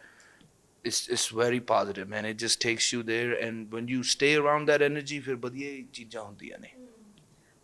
it's it's very positive man. It just takes you there. And when you stay around that energy फिर बढ़िया चीज़ें होती हैं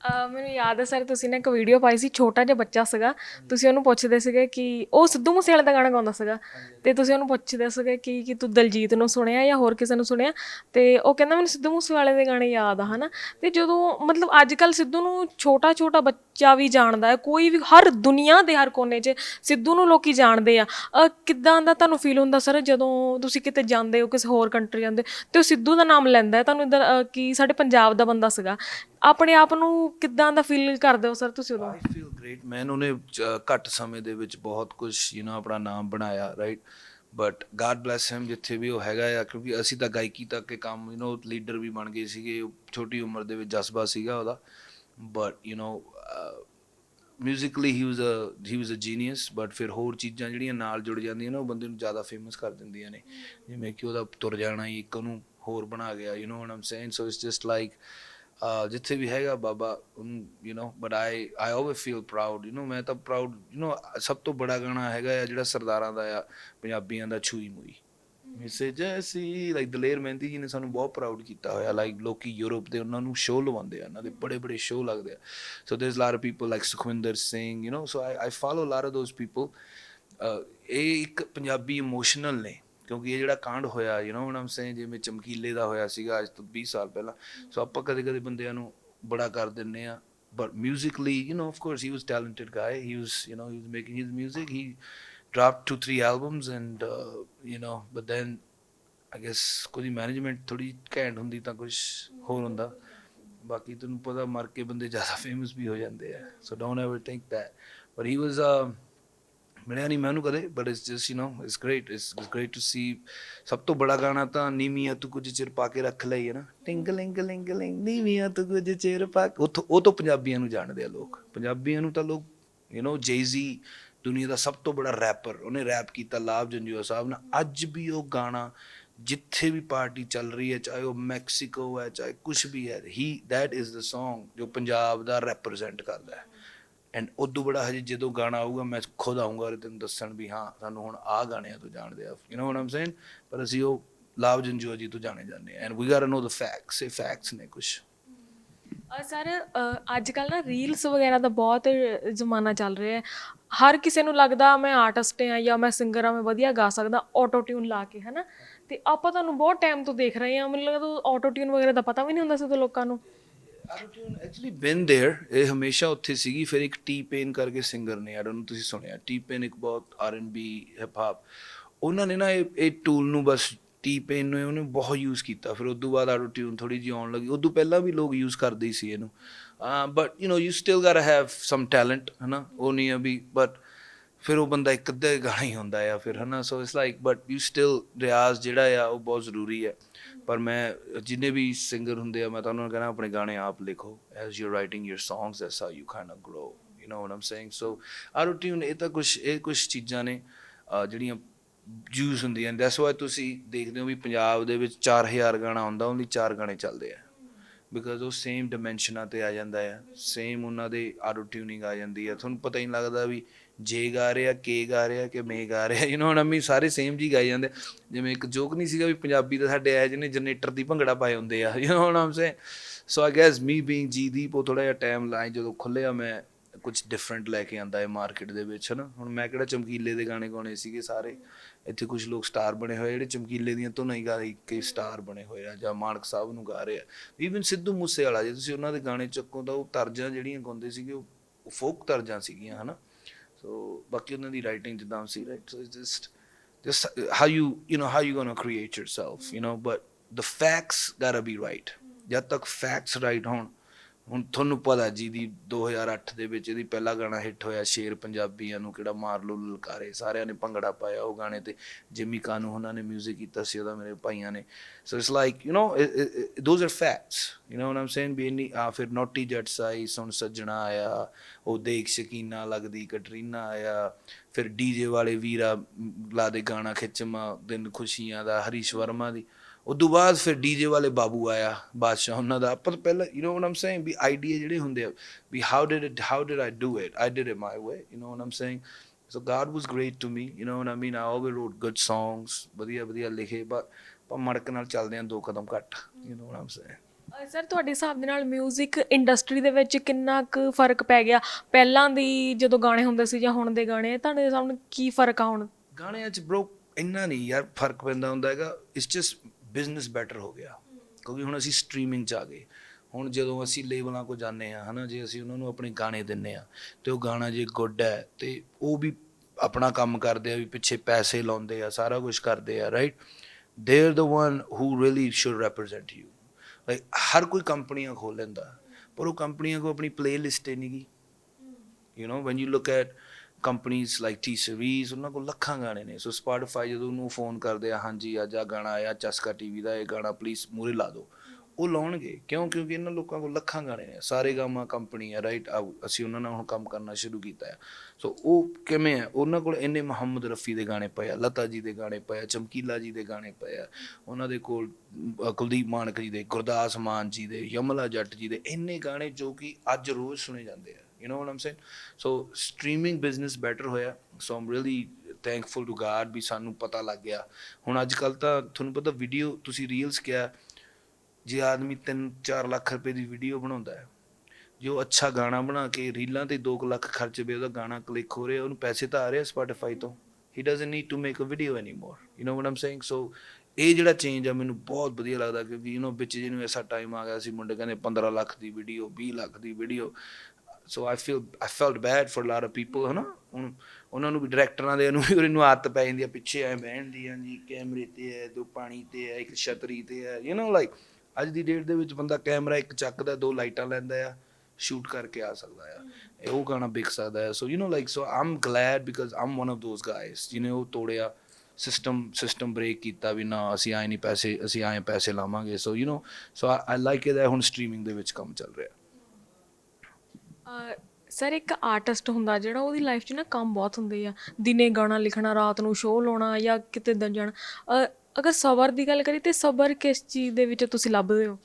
ਅਹ ਮੈਨੂੰ ਯਾਦ ਹੈ ਸਰ ਤੁਸੀਂ ਨੇ ਇੱਕ ਵੀਡੀਓ ਪਾਈ ਸੀ, ਛੋਟਾ ਜਿਹਾ ਬੱਚਾ ਸੀਗਾ। ਤੁਸੀਂ ਉਹਨੂੰ ਪੁੱਛਦੇ ਸੀਗੇ ਕਿ ਉਹ ਸਿੱਧੂ ਮੂਸੇਵਾਲੇ ਦਾ ਗਾਣਾ ਗਾਉਂਦਾ ਸੀਗਾ। ਤੇ ਤੁਸੀਂ ਉਹਨੂੰ ਪੁੱਛਦੇ ਸੀਗੇ ਕਿ ਕਿ ਤੂੰ ਦਲਜੀਤ ਨੂੰ ਸੁਣਿਆ ਜਾਂ ਹੋਰ ਕਿਸੇ ਨੂੰ ਸੁਣਿਆ? ਤੇ ਉਹ ਕਹਿੰਦਾ, ਮੈਨੂੰ ਸਿੱਧੂ ਮੂਸੇਵਾਲੇ ਦੇ ਗਾਣੇ ਯਾਦ ਆ, ਹਨਾ? ਤੇ ਜਦੋਂ, ਮਤਲਬ ਅੱਜ ਕੱਲ ਸਿੱਧੂ ਨੂੰ ਛੋਟਾ ਛੋਟਾ ਬੱਚਾ ਵੀ ਜਾਣਦਾ ਹੈ। ਕੋਈ ਵੀ, ਹਰ ਦੁਨੀਆ ਦੇ ਹਰ ਕੋਨੇ 'ਚ ਸਿੱਧੂ ਨੂੰ ਲੋਕੀ ਜਾਣਦੇ ਆ। ਅਹ ਕਿੱਦਾਂ ਦਾ ਤੁਹਾਨੂੰ ਫੀਲ ਹੁੰਦਾ ਸਰ ਜਦੋਂ ਤੁਸੀਂ ਕਿਤੇ ਜਾਂਦੇ ਹੋ, ਕਿਸੇ ਹੋਰ ਕੰਟਰੀ ਜਾਂਦੇ ਹੋ, ਤੇ ਉਹ ਸਿੱਧੂ ਦਾ ਨਾਮ ਲੈਂਦਾ ਹੈ। ਤੁਹਾਨੂੰ ਇਧਰ ਕਿ ਸਾਡੇ ਪੰਜਾਬ ਦਾ ਬੰਦਾ ਸੀਗਾ। ਆਪਣੇ ਆਪ ਨੂੰ ਕਿੱਦਾਂ ਦਾ ਫੀਲ ਕਰਦੇ ਹੋ ਸਰ ਤੁਸੀਂ ਉਦੋਂ ਆਈ ਫੀਲ ਗ੍ਰੇਟ ਮੈਨ ਉਹਨੇ ਜ- ਘੱਟ ਸਮੇਂ ਦੇ ਵਿੱਚ ਬਹੁਤ ਕੁਝ ਯੂ نو ਆਪਣਾ ਨਾਮ ਬਣਾਇਆ right but God bless him ਜਿੱਥੇ ਵੀ ਉਹ ਹੈਗਾ ਆ ਕਿਉਂਕਿ ਅਸੀਂ ਤਾਂ ਗਾਇਕੀ ਤੱਕ ਕੇ ਕੰਮ ਯੂ نو ਲੀਡਰ ਵੀ ਬਣ ਗਏ ਸੀਗੇ ਉਹ ਛੋਟੀ ਉਮਰ ਦੇ ਵਿੱਚ ਜਜ਼ਬਾ ਸੀਗਾ ਉਹਦਾ but you know musically he was a he was a genius but ਫਿਰ ਹੋਰ ਚੀਜ਼ਾਂ ਜਿਹੜੀਆਂ ਨਾਲ ਜੁੜ ਜਾਂਦੀਆਂ ਨੇ ਉਹ ਬੰਦੇ ਨੂੰ ਜ਼ਿਆਦਾ ਫੇਮਸ ਕਰ ਦਿੰਦੀਆਂ ਨੇ ਜਿਵੇਂ ਕਿ ਉਹਦਾ ਤੁਰ ਜਾਣਾ ਹੀ ਇੱਕ ਉਹਨੂੰ ਹੋਰ ਬਣਾ ਗਿਆ you know what I'm saying so it's just like uh, ਜਿੱਥੇ ਵੀ ਹੈਗਾ ਬਾਬਾ you know but I I always feel proud you know ਮੈਂ ਤਾਂ ਪ੍ਰਾਊਡ ਯੂ نو ਸਭ ਤੋਂ ਬੜਾ ਗਾਣਾ ਹੈਗਾ ਆ ਜਿਹੜਾ ਸਰਦਾਰਾਂ ਦਾ ਆ ਪੰਜਾਬੀਆਂ ਦਾ ਛੂਈ ਮੂਈ ਮਿਸੇ ਜੈਸੀ ਲਾਈਕ ਦਲੇਰ ਮਹਿੰਦੀ ਜੀ ਨੇ ਸਾਨੂੰ ਬਹੁਤ ਪ੍ਰਾਊਡ ਕੀਤਾ ਹੋਇਆ ਲਾਈਕ ਲੋਕੀ ਯੂਰਪ ਦੇ ਉਹਨਾਂ ਨੂੰ ਸ਼ੋਅ ਲਵਾਉਂਦੇ ਆ ਉਹਨਾਂ ਦੇ ਬੜੇ ਬੜੇ ਸ਼ੋਅ ਲੱਗਦੇ ਆ so there is lot of people like Sukhwinder Singh you know so I I follow lot of those people ਇਹ ਇੱਕ ਪੰਜਾਬੀ ਇਮੋਸ਼ਨਲ ਨੇ ਕਿਉਂਕਿ ਇਹ ਜਿਹੜਾ ਕਾਂਡ ਹੋਇਆ you know what I'm saying ਜਿਵੇਂ ਚਮਕੀਲੇ ਦਾ ਹੋਇਆ ਸੀਗਾ ਅੱਜ ਤੋਂ 20 ਸਾਲ ਪਹਿਲਾਂ ਸੋ ਆਪਾਂ ਕਦੇ ਕਦੇ ਬੰਦਿਆਂ ਨੂੰ ਬੜਾ ਕਰ ਦਿੰਨੇ ਆ but musically you know of course he was talented guy he was you know he was making his music he dropped two three albums and uh, you know but then I guess ਕੋਈ management ਥੋੜੀ ਘੈਂਟ ਹੁੰਦੀ ਤਾਂ ਕੁਝ ਹੋਰ ਹੁੰਦਾ ਬਾਕੀ ਤੁਹਾਨੂੰ ਪਤਾ ਮਰ ਕੇ ਬੰਦੇ ਜ਼ਿਆਦਾ ਫੇਮਸ ਵੀ ਹੋ ਜਾਂਦੇ ਆ so don't ever think that but he was ਮਿਲਿਆ ਨਹੀਂ ਮੈਨੂੰ ਕਦੇ but it's just you know it's great it's great to see ਸਭ ਤੋਂ ਬੜਾ ਗਾਣਾ ਤਾਂ ਨੀਵੀਆਂ ਤੂੰ ਕੁਝ ਚਿਰ ਪਾ ਕੇ ਰੱਖ ਲਈ ਹੈ ਨਾ ਟਿੰਗ ਲਿੰਗ ਲਿੰਗ ਲਿੰਗ ਨੀਵੀਆਂ ਤੂੰ ਕੁਝ ਚਿਰ ਪਾ ਕੇ ਉੱਥੋਂ ਉਹ ਤੋਂ ਪੰਜਾਬੀਆਂ ਨੂੰ ਜਾਣਦੇ ਆ ਲੋਕ ਪੰਜਾਬੀਆਂ ਨੂੰ ਤਾਂ ਲੋਕ ਯੂ نو ਜੇਜ਼ੀ ਦੁਨੀਆ ਦਾ ਸਭ ਤੋਂ ਬੜਾ ਰੈਪਰ ਉਹਨੇ ਰੈਪ ਕੀਤਾ ਲਾਭ ਜੰਜੂਆ ਸਾਹਿਬ ਨਾਲ ਅੱਜ ਵੀ ਉਹ ਗਾਣਾ ਜਿੱਥੇ ਵੀ ਪਾਰਟੀ ਚੱਲ ਰਹੀ ਹੈ ਚਾਹੇ ਉਹ ਮੈਕਸੀਕੋ ਹੈ ਚਾਹੇ ਕੁਝ ਵੀ ਹੈ ਹੀ ਦੈਟ ਇਜ਼ ਦ Song ਜੋ ਪੰਜਾਬ ਦਾ ਰਿਪਰੈਜ਼ੈਂਟ ਕਰਦਾ ਹੈ ਐਂਡ ਉਦੋਂ ਬੜਾ ਹਜੇ ਜਦੋਂ ਗਾਣਾ ਆਊਗਾ, ਮੈਂ ਖੁਦ ਆਊਂਗਾ ਔਰ ਤੈਨੂੰ ਦੱਸਣ ਵੀ ਹਾਂ, ਸਾਨੂੰ ਹੁਣ ਆ ਗਾਣਿਆਂ ਤੋਂ ਜਾਣਦੇ ਆ you know what I'm saying ਪਰ ਅਸੀਂ ਉਹ ਲਾਭ ਜੰਜੂਆ ਜੀ ਤੋਂ ਜਾਣੇ ਜਾਂਦੇ ਆ and we got know the facts ਇਹ ਫੈਕਟਸ ਨੇ ਕੁਝ ਸਰ ਅੱਜ ਕੱਲ ਨਾ ਰੀਲਸ ਵਗੈਰਾ ਦਾ ਬਹੁਤ ਜ਼ਮਾਨਾ ਚੱਲ ਰਿਹਾ ਹੈ। ਹਰ ਕਿਸੇ ਨੂੰ ਲੱਗਦਾ ਮੈਂ ਆਰਟਿਸਟ ਹਾਂ ਜਾਂ ਮੈਂ ਸਿੰਗਰ ਹਾਂ, ਮੈਂ ਵਧੀਆ ਗਾ ਸਕਦਾ ਆਟੋ ਟਿਊਨ ਲਾ ਕੇ, ਹਨਾ? ਤੇ ਆਪਾਂ ਤੁਹਾਨੂੰ ਬਹੁਤ ਟਾਈਮ ਤੋਂ ਦੇਖ ਰਹੇ ਹਾਂ। ਮੈਨੂੰ ਲੱਗਦਾ ਆਟੋ ਟਿਊਨ ਵਗੈਰਾ ਦਾ ਪਤਾ ਵੀ ਨਹੀਂ ਹੁੰਦਾ ਸੀ ਉਦੋਂ ਲੋਕਾਂ ਨੂੰ। ਆਟੋਟਿਊਨ ਐਕਚੁਅਲੀ ਬੀਨ देयर ਇਹ ਹਮੇਸ਼ਾ ਉੱਥੇ ਸੀਗੀ ਫਿਰ ਇੱਕ ਟੀ ਪੇਨ ਕਰਕੇ ਸਿੰਗਰ ਨੇ ਆਈ ਡੋਨਟ ਤੁਸੀਂ ਸੁਣਿਆ ਟੀ ਪੇਨ ਇੱਕ ਬਹੁਤ ਆਰ&ਬੀ ਹਿਪ ਹਾਪ ਉਹਨਾਂ ਨੇ ਨਾ ਇਹ ਇਹ ਟੂਲ ਨੂੰ ਬਸ ਟੀ ਪੇਨ ਨੂੰ ਉਹਨੇ ਬਹੁਤ ਯੂਜ਼ ਕੀਤਾ ਫਿਰ ਉਸ ਤੋਂ ਬਾਅਦ ਆਟੋਟਿਊਨ ਥੋੜੀ ਜਿਹੀ ਆਉਣ ਲੱਗੀ ਉਸ ਤੋਂ ਪਹਿਲਾਂ ਵੀ ਲੋਕ ਯੂਜ਼ ਕਰਦੇ ਹੀ ਸੀ ਇਹਨੂੰ but you know you still got have some talent ਹਨਾ ਉਹ ਨਹੀਂ ਆ ਵੀ ਬਟ ਫਿਰ ਉਹ ਬੰਦਾ ਇੱਕ ਅੱਧਾ ਗਾਣਾ ਹੀ ਹੁੰਦਾ ਆ ਫਿਰ ਹਨਾ so it's like but you still ਰਿਆਜ਼ ਜਿਹੜਾ ਆ ਉਹ ਬਹੁਤ ਜ਼ਰੂਰੀ ਹੈ ਪਰ ਮੈਂ, ਜਿੰਨੇ ਵੀ ਸਿੰਗਰ ਹੁੰਦੇ ਆ, ਮੈਂ ਤਾਂ ਉਹਨਾਂ ਨੂੰ ਕਹਿੰਦਾ ਆਪਣੇ ਗਾਣੇ ਆਪ ਲਿਖੋ। As you writing your songs that's how you kind of grow you know what I'm saying so auto tune ਇਹ ਤਾਂ ਕੁਝ ਇਹ ਕੁਝ ਚੀਜ਼ਾਂ ਨੇ ਜਿਹੜੀਆਂ ਯੂਜ਼ ਹੁੰਦੀਆਂ ਨੇ। ਦੈਟਸ ਵਾਈ ਤੁਸੀਂ ਦੇਖਦੇ ਹੋ ਵੀ ਪੰਜਾਬ ਦੇ ਵਿੱਚ 4000 ਗਾਣਾ ਆਉਂਦਾ ਉਹਦੀ 4 ਗਾਣੇ ਚੱਲਦੇ ਆ। ਬਿਕਾਜ਼ ਉਹ ਸੇਮ ਡਾਈਮੈਂਸ਼ਨਾਂ ਤੇ ਆ ਜਾਂਦਾ ਹੈ ਸੇਮ ਉਹਨਾਂ ਦੇ ਆਟੋ ਟਿਊਨਿੰਗ ਆ ਜਾਂਦੀ ਹੈ ਤੁਹਾਨੂੰ ਪਤਾ ਹੀ ਨਹੀਂ ਲੱਗਦਾ ਵੀ ਜੇ ਗਾ ਰਿਹਾ ਕੇ ਗਾ ਰਿਹਾ ਕਿ ਮੈਂ ਗਾ ਰਿਹਾ ਯੂ نو ਹੁਣ ਅਮੀ ਸਾਰੇ ਸੇਮ ਜੀ ਗਾਈ ਜਾਂਦੇ ਜਿਵੇਂ ਇੱਕ ਜੋਕ ਨਹੀਂ ਸੀਗਾ ਵੀ ਪੰਜਾਬੀ ਤਾਂ ਸਾਡੇ ਐ ਜਿਹਨੇ ਜਨਰੇਟਰ ਦੀ ਭੰਗੜਾ ਪਾਏ ਹੁੰਦੇ ਆ you know I'm say so I guess me being Jeedeep ਉਹ ਥੋੜਾ ਜਿਹਾ ਟਾਈਮ ਲਾਈ ਜਦੋਂ ਖੁੱਲਿਆ ਮੈਂ ਕੁਝ ਡਿਫਰੈਂਟ ਲੈ ਕੇ ਆਂਦਾ ਹੈ ਮਾਰਕੀਟ ਦੇ ਵਿੱਚ ਹਨਾ ਹੁਣ ਮੈਂ ਕਿਹੜਾ ਚਮਕੀਲੇ ਦੇ ਗਾਣੇ ਗਾਉਣੇ ਸੀਗੇ ਸਾਰੇ ਇੱਥੇ ਕੁਝ ਲੋਕ ਸਟਾਰ ਬਣੇ ਹੋਏ ਜਿਹੜੇ ਚਮਕੀਲੇ ਦੀਆਂ ਤੋਂ ਨਹੀਂ ਗਾ ਰਹੀ ਕਈ ਸਟਾਰ ਬਣੇ ਹੋਏ ਆ ਜਾਂ ਮਾਨਕ ਸਾਹਿਬ ਨੂੰ ਗਾ ਰਹੇ ਆ ਈਵਨ ਸਿੱਧੂ ਮੂਸੇ ਵਾਲਾ ਜੇ ਤੁਸੀਂ ਉਹਨਾਂ ਦੇ ਗਾਣੇ ਚੱਕੋ ਤਾਂ ਉਹ ਤਰਜਾਂ ਜਿਹੜੀਆਂ ਗਾਉਂਦੇ ਸੀਗੇ ਉਹ ਫੋਕ ਤਰਜਾਂ ਸੀਗੀਆਂ ਹਨਾ ਸੋ ਬਾਕੀ ਉਹਨਾਂ ਦੀ ਰਾਈਟਿੰਗ ਜਿੱਦਾਂ ਸੀ right so it's just just how you you know how you going to create yourself you know but the facts gotta be right ਜਦ ਤੱਕ facts right ਹੋਣ ਹੁਣ ਤੁਹਾਨੂੰ ਪਤਾ ਜੀ ਦੀ 2008 ਦੇ ਵਿੱਚ ਇਹਦੀ ਪਹਿਲਾ ਗਾਣਾ ਹਿੱਟ ਹੋਇਆ ਸ਼ੇਰ ਪੰਜਾਬੀਆਂ ਨੂੰ ਕਿਹੜਾ ਮਾਰ ਲੋ ਲਲਕਾਰੇ ਸਾਰਿਆਂ ਨੇ ਭੰਗੜਾ ਪਾਇਆ ਉਹ ਗਾਣੇ ਤੇ ਜਿਮੀ ਕਾਨੂੰ ਉਹਨਾਂ ਨੇ 뮤직 ਕੀਤਾ ਸੀ ਉਹਦਾ ਮੇਰੇ ਭਾਈਆਂ ਨੇ so it's like you know those are facts you know what I'm saying ਵੀ ਇੰਨੀ ਆ ਫਿਰ ਨੋਟੀ ਜੱਟ ਸਾਈ ਸੁਣ ਸੱਜਣਾ ਆਇਆ ਉਹ ਦੇਖ ਸ਼ਕੀਨਾ ਲੱਗਦੀ ਕਟਰੀਨਾ ਆਇਆ ਫਿਰ ਡੀਜੇ ਵਾਲੇ ਵੀਰਾ ਮ, ਲਾ ਦੇ ਗਾਣਾ ਖਿੱਚਮਾ ਦਿਨ ਖੁਸ਼ੀਆਂ ਦਾ ਹਰੀਸ਼ ਵਰਮਾ ਦੀ ਉਸ ਤੋਂ ਬਾਅਦ ਫਿਰ ਡੀਜੇ ਵਾਲੇ ਬਾਬੂ ਆਇਆ ਬਾਦਸ਼ਾਹ ਉਹਨਾਂ ਦਾ। ਪਰ ਪਹਿਲਾਂ you know what I'm saying we idea ਜਿਹੜੇ ਹੁੰਦੇ ਆ ਵੀ how did it how did I do it I did it my way you know what I'm saying so God was great to me you know what I mean I always wrote good songs ਵਧੀਆ ਵਧੀਆ ਲਿਖੇ ਪਰ ਪਰ ਮੜਕ ਨਾਲ ਚੱਲਦੇ ਆ ਦੋ ਕਦਮ ਘੱਟ you know what I'm saying sir ਤੁਹਾਡੇ ਹਿਸਾਬ ਦੇ ਨਾਲ 뮤직 ਇੰਡਸਟਰੀ ਦੇ ਵਿੱਚ ਕਿੰਨਾ ਕੁ ਫ਼ਰਕ ਪੈ ਗਿਆ? ਪਹਿਲਾਂ ਦੀ ਜਦੋਂ ਗਾਣੇ ਹੁੰਦੇ ਸੀ ਜਾਂ ਹੁਣ ਦੇ ਗਾਣੇ ਤੁਹਾਡੇ ਸਾਹਮਣੇ ਕੀ ਫ਼ਰਕ ਆ ਹੁਣ? ਗਾਣਿਆਂ 'ਚ ਬ్రో ਇੰਨਾ ਨਹੀਂ ਯਾਰ ਫ਼ਰਕ ਪੈਂਦਾ ਹੁੰਦਾ ਹੈਗਾ। ਇਟਸ ਜਸਟ ਬਿਜ਼ਨਸ ਬੈਟਰ ਹੋ ਗਿਆ। ਕਿਉਂਕਿ ਹੁਣ ਅਸੀਂ ਸਟ੍ਰੀਮਿੰਗ 'ਚ ਆ ਗਏ। ਹੁਣ ਜਦੋਂ ਅਸੀਂ ਲੇਬਲਾਂ ਕੋ ਜਾਂਦੇ ਆ ਹਨਾ, ਜੇ ਅਸੀਂ ਉਹਨਾਂ ਨੂੰ ਆਪਣੇ ਗਾਣੇ ਦਿੰਨੇ ਆ ਤੇ ਉਹ ਗਾਣਾ ਜੇ ਗੁੱਡ ਹੈ, ਤੇ ਉਹ ਵੀ ਆਪਣਾ ਕੰਮ ਕਰਦੇ ਆ, ਵੀ ਪਿੱਛੇ ਪੈਸੇ ਲਾਉਂਦੇ ਆ, ਸਾਰਾ ਕੁਝ ਕਰਦੇ ਆ right they are the one who really should represent you. Like ਹਰ ਕੋਈ ਕੰਪਨੀਆਂ ਖੋਲ ਲੈਂਦਾ, ਪਰ ਉਹ ਕੰਪਨੀਆਂ ਕੋ ਆਪਣੀ ਪਲੇਲਿਸਟ ਹੀ ਨਹੀਂ ਗੀ। You know, when you look at ਕੰਪਨੀਆਂ ਲਾਈਕ ਟੀ ਸੀਰੀਜ਼ ਉਹਨਾਂ ਕੋਲ ਲੱਖਾਂ ਗਾਣੇ ਨੇ। ਸੋ ਸਪੋਟੀਫਾਈ ਜਦੋਂ ਉਹਨੂੰ ਫੋਨ ਕਰਦੇ ਆ, ਹਾਂਜੀ, ਅੱਜ ਆ ਗਾਣਾ ਆਇਆ, ਚਸਕਾ ਟੀਵੀ ਦਾ, ਇਹ ਗਾਣਾ ਪਲੀਜ਼ ਮੂਰੇ ਲਾ ਦਿਓ। ਉਹ ਲਾਉਣਗੇ। ਕਿਉਂ? ਕਿਉਂਕਿ ਇਹਨਾਂ ਲੋਕਾਂ ਕੋਲ ਲੱਖਾਂ ਗਾਣੇ ਨੇ। ਸਾਰੇ ਗਾਮਾ ਕੰਪਨੀ ਆ ਰਾਈਟ ਅਸੀਂ ਉਹਨਾਂ ਨਾਲ ਹੁਣ ਕੰਮ ਕਰਨਾ ਸ਼ੁਰੂ ਕੀਤਾ ਹੈ ਸੋ ਉਹ ਕਿਵੇਂ ਹੈ ਉਹਨਾਂ ਕੋਲ ਇੰਨੇ ਮੁਹੰਮਦ ਰਫੀ ਦੇ ਗਾਣੇ ਪਏ ਆ, ਲਤਾ ਜੀ ਦੇ ਗਾਣੇ ਪਏ ਆ, ਚਮਕੀਲਾ ਜੀ ਦੇ ਗਾਣੇ ਪਏ ਆ। ਉਹਨਾਂ ਦੇ ਕੋਲ ਕੁਲਦੀਪ ਮਾਨਕ ਜੀ ਦੇ, ਗੁਰਦਾਸ ਮਾਨ ਜੀ ਦੇ, ਯਮਲਾ ਜੱਟ ਜੀ ਦੇ ਇੰਨੇ ਗਾਣੇ ਜੋ ਕਿ ਅੱਜ ਰੋਜ਼ ਸੁਣੇ ਜਾਂਦੇ ਆ। you know what i'm saying so streaming business better ਹੋਇਆ so i'm really thankful to god ਵੀ ਸਾਨੂੰ ਪਤਾ ਲੱਗ ਗਿਆ ਹੁਣ ਅੱਜ ਕੱਲ ਤਾਂ ਤੁਹਾਨੂੰ ਪਤਾ ਵੀਡੀਓ ਤੁਸੀਂ ਰੀਲਸ ਕਿਹਾ ਜੇ ਆਦਮੀ 3-4 ਲੱਖ ਰੁਪਏ ਦੀ ਵੀਡੀਓ ਬਣਾਉਂਦਾ ਹੈ ਜੇ ਉਹ ਅੱਛਾ ਗਾਣਾ ਬਣਾ ਕੇ ਰੀਲਾਂ ਤੇ 2 ਲੱਖ ਖਰਚ ਵੇ ਉਹਦਾ ਗਾਣਾ ਕਲਿੱਕ ਹੋ ਰਿਹਾ ਉਹਨੂੰ ਪੈਸੇ ਤਾਂ ਆ ਰਹੇ ਸਪੋਟੀਫਾਈ ਤੋਂ he doesn't need to make a video anymore you know what I'm saying so ਇਹ ਜਿਹੜਾ ਚੇਂਜ ਆ ਮੈਨੂੰ ਬਹੁਤ ਵਧੀਆ ਲੱਗਦਾ ਕਿਉਂਕਿ ਯੂ نو ਵਿੱਚ ਜਿਹਨੂੰ ਐਸਾ ਟਾਈਮ ਆ ਗਿਆ ਸੀ ਮੁੰਡੇ ਕਹਿੰਦੇ 15 ਲੱਖ ਦੀ ਵੀਡੀਓ 20 ਲੱਖ ਦੀ video so I feel I felt bad for a lot of people ਹਨਾ? ਉਹਨਾਂ ਨੂੰ ਵੀ ਡਾਇਰੈਕਟਰਾਂ ਦੇ ਨੂੰ ਵੀ ਨੂੰ ਆਦਤ ਪੈ ਜਾਂਦੀ ਆ, ਪਿੱਛੇ ਐ ਬਹਿਣ ਦੀ ਆ ਜੀ ਕੈਮਰੇ ਤੇ ਐ, ਦੋ ਪਾਣੀ ਤੇ ਐ, ਇੱਕ ਛਤਰੀ ਤੇ ਐ ਯੂ نو ਲਾਈਕ ਅੱਜ ਦੀ ਡੇਟ ਦੇ ਵਿੱਚ ਬੰਦਾ ਕੈਮਰਾ ਇੱਕ ਚੱਕਦਾ, ਦੋ ਲਾਈਟਾਂ ਲੈਂਦਾ ਆ ਸ਼ੂਟ ਕਰਕੇ ਆ ਸਕਦਾ ਆ। ਇਹ ਉਹ ਗਾਣਾ ਵਿਕ ਸਕਦਾ ਆ। So you know like so I'm glad because I'm one of those guys ਜਿਹਨੇ ਉਹ ਤੋੜਿਆ ਸਿਸਟਮ ਸਿਸਟਮ ਬ੍ਰੇਕ ਕੀਤਾ ਵੀ ਨਾ, ਅਸੀਂ ਆਏ ਨਹੀਂ ਪੈਸੇ, ਅਸੀਂ ਆਏ ਪੈਸੇ ਲਾਵਾਂਗੇ। ਸੋ you know so I like ਇਹ ਹੁਣ ਸਟ੍ਰੀਮਿੰਗ ਦੇ ਵਿੱਚ ਕੰਮ ਚੱਲ ਰਿਹਾ। ਸਰ ਇੱਕ ਆਰਟਿਸਟ ਹੁੰਦਾ ਜਿਹੜਾ ਉਹਦੀ ਲਾਈਫ 'ਚ ਨਾ ਕੰਮ ਬਹੁਤ ਹੁੰਦੇ ਆ। ਦਿਨੇ ਗਾਣਾ ਲਿਖਣਾ ਰਾਤ ਨੂੰ ਸ਼ੋਅ ਲਾਉਣਾ ਜਾਂ ਕਿਤੇ ਦਿਨ ਜਾਣਾ। ਅਹ, ਅਗਰ ਸਬਰ ਦੀ ਗੱਲ ਕਰੀ ਤੇ ਸਬਰ ਕਿਸ ਚੀਜ਼ ਦੇ ਵਿੱਚ ਤੁਸੀਂ ਲੱਭਦੇ ਹੋ?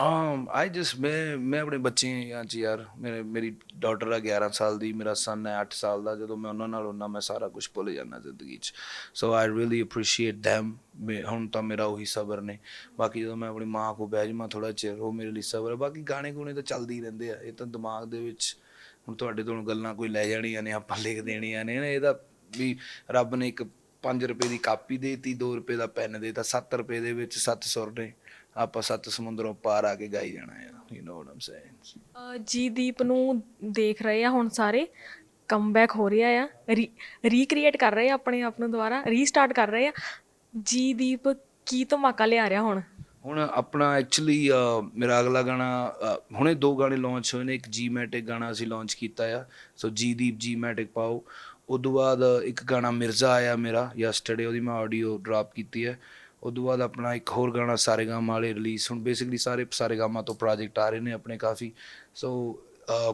Um i just, ਮੈਂ ਮੈਂ ਆਪਣੇ ਬੱਚਿਆਂ ਚ ਯਾਰ। ਮੇਰੇ, ਮੇਰੀ ਡਾਟਰ ਆ 11 ਸਾਲ ਦੀ, ਮੇਰਾ ਸਨ ਹੈ 8 ਸਾਲ ਦਾ। ਜਦੋਂ ਮੈਂ ਉਹਨਾਂ ਨਾਲ ਹੁੰਦਾ, ਮੈਂ ਸਾਰਾ ਕੁਝ ਭੁੱਲ ਜਾਂਦਾ ਜ਼ਿੰਦਗੀ ਚ। So I really appreciate them. ਮੈਂ- ਹੁਣ ਤਾਂ ਮੇਰਾ ਉਹੀ ਸਬਰ ਨੇ। ਬਾਕੀ ਜਦੋਂ ਮੈਂ ਆਪਣੀ ਮਾਂ ਕੋ ਬਹਿ ਜਾਵਾਂ ਥੋੜਾ ਚਿਰ, ਉਹ ਮੇਰੇ ਲਈ ਸਬਰ ਹੈ ਬਾਕੀ ਗਾਣੇ ਗੂਣੇ ਤਾਂ ਚੱਲਦੇ ਹੀ ਰਹਿੰਦੇ ਆ। ਇਹ ਤਾਂ ਦਿਮਾਗ ਦੇ ਵਿੱਚ, ਹੁਣ ਤੁਹਾਡੇ ਤੋਂ ਗੱਲਾਂ ਕੋਈ ਲੈ ਜਾਣੀਆਂ ਨੇ, ਆਪਾਂ ਲਿਖ ਦੇਣੀਆਂ ਨੇ। ਇਹਦਾ ਵੀ ਰੱਬ ਨੇ ਇੱਕ 5 ਰੁਪਏ ਦੀ ਕਾਪੀ ਦੇਤੀ 2 ਰੁਪਏ ਦਾ ਪੈਨ ਦੇਤਾ 7 ਰੁਪਏ ਦੇ ਵਿੱਚ 7 ਸੁਰ ਨੇ। ਆਪਾਂ ਸੱਤ ਸਮੁੰਦਰੋਂ ਪਾਰ ਆ ਕੇ ਗਾਈ ਜਾਣਾ ਆ you know what I'm saying ਅਹ, ਜੀ ਦੀਪ ਨੂੰ ਦੇਖ ਰਹੇ ਆ ਹੁਣ ਸਾਰੇ ਕਮਬੈਕ ਹੋ ਰਿਹਾ ਆ ਰੀਕ੍ਰੀਏਟ ਕਰ ਰਹੇ ਆ ਆਪਣੇ ਆਪ ਨੂੰ ਦੁਬਾਰਾ ਰੀਸਟਾਰਟ ਕਰ ਰਹੇ ਆ। ਜੀ ਦੀਪ ਕੀ ਧਮਾਕਾ ਲਿਆ ਰਿਹਾ ਹੁਣ? ਹੁਣ ਆਪਣਾ ਐਕਚੁਅਲੀ ਮੇਰਾ ਅਗਲਾ ਗਾਣਾ ਅ, ਹੁਣੇ ਦੋ ਗਾਣੇ ਲਾਂਚ ਹੋਏ ਨੇ ਇੱਕ ਜੀ ਮੈਟਿਕ ਗਾਣਾ ਅਸੀਂ ਲਾਂਚ ਕੀਤਾ ਆ। ਸੋ ਜੀ ਦੀਪ ਜੀ ਮੈਟਿਕ ਪਾਓ। ਉਦੋਂ ਬਾਅਦ ਇੱਕ ਗਾਣਾ ਮਿਰਜ਼ਾ ਆਇਆ ਮੇਰਾ ਯਸਟਰਡੇ ਉਹਦੀ ਮੈਂ ਆਡੀਓ ਡ੍ਰੌਪ ਕੀਤੀ ਹੈ ਉਦੋਂ ਬਾਅਦ ਆਪਣਾ ਇੱਕ ਹੋਰ ਗਾਣਾ ਸਾਰੇਗਾਮਾ ਵਾਲੇ ਰਿਲੀਜ਼ ਹੁਣ ਬੇਸਿਕਲੀ ਸਾਰੇ ਸਾਰੇਗਾਮਾ ਤੋਂ ਪ੍ਰੋਜੈਕਟ ਆ ਰਹੇ ਨੇ ਆਪਣੇ ਕਾਫੀ। ਸੋ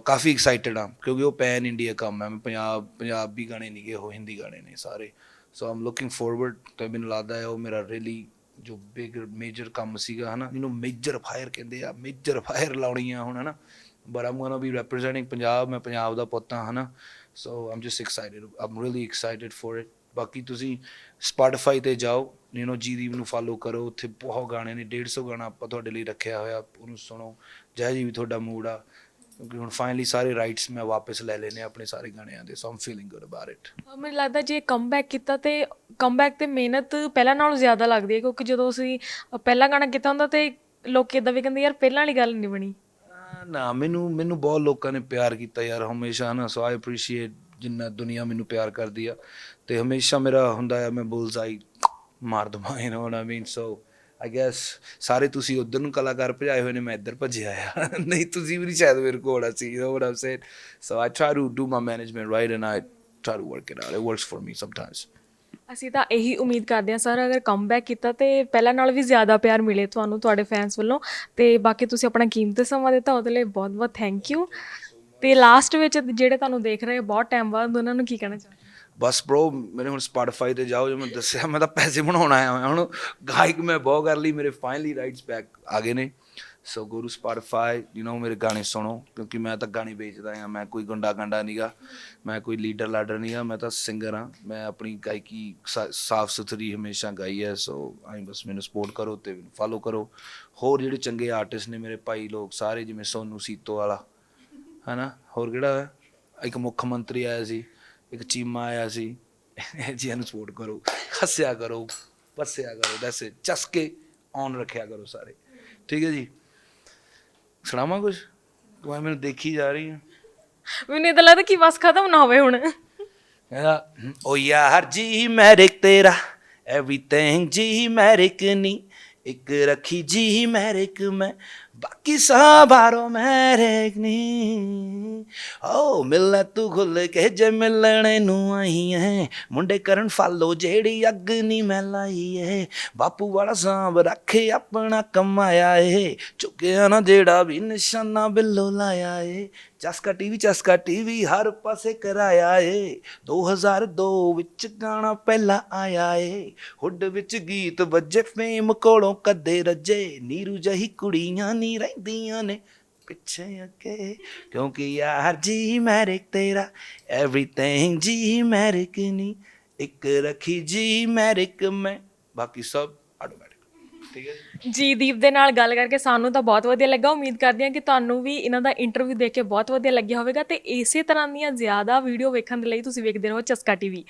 ਕਾਫੀ ਐਕਸਾਈਟਡ ਆ ਕਿਉਂਕਿ ਉਹ ਪੈਨ ਇੰਡੀਆ ਕੰਮ ਹੈ। ਮੈਂ ਪੰਜਾਬ, ਪੰਜਾਬੀ ਗਾਣੇ ਨਹੀਂ ਗਏ ਉਹ ਹਿੰਦੀ ਗਾਣੇ ਨੇ ਸਾਰੇ। ਸੋ ਆਮ ਲੁਕਿੰਗ ਫੋਰਵਰਡ ਤੇ ਮੈਨੂੰ ਲੱਗਦਾ ਹੈ ਉਹ ਮੇਰਾ ਰੀਲੀ ਜੋ ਬਿਗ ਮੇਜਰ ਕੰਮ ਸੀਗਾ, ਹਨਾ, ਜਿਹਨੂੰ ਮੇਜਰ ਫਾਇਰ ਕਹਿੰਦੇ ਆ ਮੇਜਰ ਫਾਇਰ ਲਾਉਣੀ ਆ ਹੁਣ, ਹਨਾ। But I'm gonna be representing Punjab, ਮੈਂ ਪੰਜਾਬ ਦਾ ਪੁੱਤ ਹਾਂ, ਹਨਾ। So I'm just excited I'm really excited for it ਬਾਕੀ ਤੁਸੀਂ ਸਪੋਟੀਫਾਈ ਤੇ ਜਾਓ ਯੂ نو ਜੀਦੀਪ ਨੂੰ ਫਾਲੋ ਕਰੋ ਉੱਥੇ ਬਹੁਤ ਗਾਣੇ ਨੇ 150 ਗਾਣਾ ਆਪਾਂ ਤੁਹਾਡੇ ਲਈ ਰੱਖਿਆ ਹੋਇਆ ਉਹਨੂੰ ਸੁਣੋ। ਜੈ ਜੀ ਵੀ ਤੁਹਾਡਾ ਮੂਡ ਆ ਕਿਉਂਕਿ ਹੁਣ ਫਾਈਨਲੀ ਸਾਰੇ ਰਾਈਟਸ ਮੈਂ ਵਾਪਸ ਲੈ ਲੈਨੇ ਆਪਣੇ ਸਾਰੇ ਗਾਣਿਆਂ ਦੇ so I'm feeling good about it ਮੈਨੂੰ ਲੱਗਦਾ ਜੇ ਕਮਬੈਕ ਕੀਤਾ ਤੇ ਕਮਬੈਕ ਤੇ ਮਿਹਨਤ ਪਹਿਲਾਂ ਨਾਲੋਂ ਜ਼ਿਆਦਾ ਲੱਗਦੀ ਹੈ ਕਿਉਂਕਿ ਜਦੋਂ ਅਸੀਂ ਪਹਿਲਾ ਗਾਣਾ ਕੀਤਾ ਹੁੰਦਾ ਤੇ ਲੋਕ ਇਦਾਂ ਵੀ ਕਹਿੰਦੇ ਯਾਰ ਪਹਿਲਾਂ ਵਾਲੀ ਗੱਲ ਨਹੀਂ ਬਣੀ। ਨਾ ਮੈਨੂੰ ਮੈਨੂੰ ਬਹੁਤ ਲੋਕਾਂ ਨੇ ਪਿਆਰ ਕੀਤਾ ਯਾਰ ਹਮੇਸ਼ਾ ਨਾ ਸੋ ਆਈ ਅਪਰੀਸ਼ੀਏਟ ਜਿੰਨਾ ਦੁਨੀਆ ਮੈਨੂੰ ਪਿਆਰ ਕਰਦੀ ਆ। ਤੇ ਹਮੇਸ਼ਾ ਮੇਰਾ ਹੁੰਦਾ ਆ ਮੈਂ ਬੁਲਜ਼ਾਈ ਮਾਰ ਦਵਾ you know I mean so I guess ਸਾਰੇ ਤੁਸੀਂ ਉਧਰ ਨੂੰ ਕਲਾਕਾਰ ਭਜਾਏ ਹੋਏ ਨੇ, ਮੈਂ ਇੱਧਰ ਭੱਜਿਆ ਆ। ਨਹੀਂ, ਤੁਸੀਂ ਵੀ ਨਹੀਂ ਸ਼ਾਇਦ ਮੇਰੇ ਕੋਲ ਆ ਸੀ you what I said so I try to do my management right and I try to work it out it works for me sometimes ਅਸੀਂ ਤਾਂ ਇਹੀ ਉਮੀਦ ਕਰਦੇ ਹਾਂ, ਸਰ, ਅਗਰ ਕਮਬੈਕ ਕੀਤਾ ਤੇ ਪਹਿਲਾਂ ਨਾਲ ਵੀ ਜ਼ਿਆਦਾ ਪਿਆਰ ਮਿਲੇ ਤੁਹਾਨੂੰ, ਤੁਹਾਡੇ ਫੈਨਸ ਵੱਲੋਂ। ਤੇ ਬਾਕੀ ਤੁਸੀਂ ਆਪਣਾ ਕੀਮਤੀ ਸਮਾਂ ਦਿੱਤਾ, ਉਹਦੇ ਲਈ ਬਹੁਤ ਬਹੁਤ ਥੈਂਕ ਯੂ ਤੇ ਲਾਸਟ ਵਿੱਚ ਜਿਹੜੇ ਤੁਹਾਨੂੰ ਦੇਖ ਰਹੇ ਬਹੁਤ ਟਾਈਮ ਬਾਅਦ, ਉਹਨਾਂ ਨੂੰ ਕੀ ਕਹਿਣਾ ਚਾਹੁੰਦੇ ਬਸ bro ਮੇਰੇ ਹੁਣ ਸਪੋਟੀਫਾਈ ਤੇ ਜਾਓ, ਜੋ ਮੈਂ ਦੱਸਿਆ, ਮੈਂ ਤਾਂ ਪੈਸੇ ਬਣਾਉਣ ਆਇਆ ਹਾਂ ਹੁਣ ਗਾਇਕ ਮੈਂ ਬਹੁਤ ਕਰ ਲਈ, ਮੇਰੇ ਫਾਈਨਲੀ ਰਾਈਟਸ ਬੈਕ ਆ ਗਏ ਨੇ। ਸੋ ਗੁਰੂ ਟੂ ਸਪੋਟੀਫਾਈ ਯੂ نو ਮੇਰੇ ਗਾਣੇ ਸੁਣੋ, ਕਿਉਂਕਿ ਮੈਂ ਤਾਂ ਗਾਣੇ ਵੇਚਦਾ ਹਾਂ ਮੈਂ ਕੋਈ ਗੁੰਡਾ ਗੰਡਾ ਨਹੀਂਗਾ ਮੈਂ ਕੋਈ ਲੀਡਰ ਲਾਡਰ ਨਹੀਂਗਾ ਮੈਂ ਤਾਂ ਸਿੰਗਰ ਹਾਂ ਮੈਂ ਆਪਣੀ ਗਾਇਕੀ ਸਾਫ਼ ਸੁਥਰੀ ਹਮੇਸ਼ਾ ਗਾਈ ਹੈ ਸੋ ਆਈ ਬਸ ਮੈਨੂੰ ਸਪੋਰਟ ਕਰੋ ਤੇ ਮੈਨੂੰ ਫਾਲੋ ਕਰੋ। ਹੋਰ ਜਿਹੜੇ ਚੰਗੇ ਆਰਟਿਸਟ ਨੇ ਮੇਰੇ ਭਾਈ ਲੋਕ, ਸਾਰੇ ਜਿਵੇਂ ਸੋਨੂ ਸੀਤੋ ਵਾਲਾ, ਹਨਾ? ਹੋਰ ਕਿਹੜਾ ਹੈ ਇੱਕ ਮੁੱਖ ਮੰਤਰੀ ਆਇਆ ਸੀ। ਇੱਕ ਚੀਮਾ ਆਇਆ ਸੀ। ਜੀ ਨੂੰ ਸਪੋਰਟ ਕਰੋ। ਹੱਸਿਆ ਕਰੋ ਪੱਸਿਆ ਕਰੋ ਦੈਟਸ ਇਟ ਚਸਕੇ ਔਨ ਰੱਖਿਆ ਕਰੋ ਸਾਰੇ। ਠੀਕ ਹੈ ਜੀ? ਸੁਣਾਵਾਂ ਕੁਝ ਤੂੰ ਐਂ ਮੈਨੂੰ ਦੇਖੀ ਜਾ ਰਹੀ ਹੈ। ਮੈਨੂੰ ਇਦਾਂ ਲੱਗਦਾ ਕਿ ਬਸ ਖਤਮ ਨਾ ਹੋਵੇ ਹੁਣ। ਕਹਿੰਦਾ ਓ ਯਾਰ ਜੀ ਮੈਰਿਕ ਤੇਰਾ। ਐਵਰੀਥਿੰਗ ਜੀ ਮੈਰਿਕ ਨੀ। ਇੱਕ ਰੱਖੀ ਜੀ ਮੈਰਿਕ ਮੈਂ। ਬਾਕੀ ਸਾਬਾਰੋ ਮੈਰਿਕ ਰੇਗਨੀ ਓ ਮਿਲਣਾ ਤੂੰ ਖੁੱਲ ਕੇ ਜੇ ਮਿਲਣੇ ਨੂੰ ਆਈ ਐ ਮੁੰਡੇ ਕਰਨ ਫਾਲੋ ਜਿਹੜੀ ਅੱਗ ਨੀ ਮੈਂ ਲਾਈ ਐ ਬਾਪੂ ਵਾਲਾ ਸਾਂਭ ਰੱਖੇ ਆਪਣਾ ਕਮਾਇਆ ਏ। ਚੁੱਕਿਆ ਨਾ ਜਿਹੜਾ ਵੀ ਨਿਸ਼ਾਨਾ ਬਿੱਲੋ ਲਾਇਆ ਏ। ਚਸਕਾ ਟੀਵੀ ਚਸਕਾ ਟੀਵੀ ਹਰ ਪਾਸੇ ਕਰਾਇਆ ਏ। 2002 ਵਿੱਚ ਗਾਣਾ ਪਹਿਲਾ ਆਇਆ ਏ। ਹੁੱਡ ਵਿੱਚ ਗੀਤ ਵੱਜੇ, ਫੇਮ ਕੋਲੋਂ ਕਦੇ ਰੱਜੇ। ਨੀਰੂ ਜਹੀ ਕੁੜੀਆਂ ਨੀ ਨਹੀਂ ਰਹਿੰਦੀਆਂ ਨੇ ਪਿੱਛੇ ਅੱਗੇ ਕਿਉਂਕਿ ਯਾਰ ਜੀ ਮੈਰਿਕ ਤੇਰਾ ਐਵਰੀਥਿੰਗ ਜੀ ਮੈਰਿਕ ਨਹੀਂ ਇੱਕ ਰੱਖੀ ਜੀ ਮੈਰਿਕ ਮੈਂ ਬਾਕੀ ਸਭ ਆਟੋਮੈਟਿਕ ਠੀਕ ਹੈ ਜੀ? ਜੀ ਦੀਪ ਦੇ ਨਾਲ ਗੱਲ ਕਰਕੇ ਸਾਨੂੰ ਤਾਂ ਬਹੁਤ ਵਧੀਆ ਲੱਗਾ। ਉਮੀਦ ਕਰਦੇ ਹਾਂ ਕਿ ਤੁਹਾਨੂੰ ਵੀ ਇਹਨਾਂ ਦਾ ਇੰਟਰਵਿਊ ਦੇਖ ਕੇ ਬਹੁਤ ਵਧੀਆ ਲੱਗਿਆ ਹੋਵੇਗਾ। ਤੇ ਇਸੇ ਤਰ੍ਹਾਂ ਦੀਆਂ ਜ਼ਿਆਦਾ ਵੀਡੀਓ ਵੇਖਣ ਦੇ ਲਈ ਤੁਸੀਂ ਵੇਖਦੇ ਰਹੋ ਚਸਕਾ ਟੀਵੀ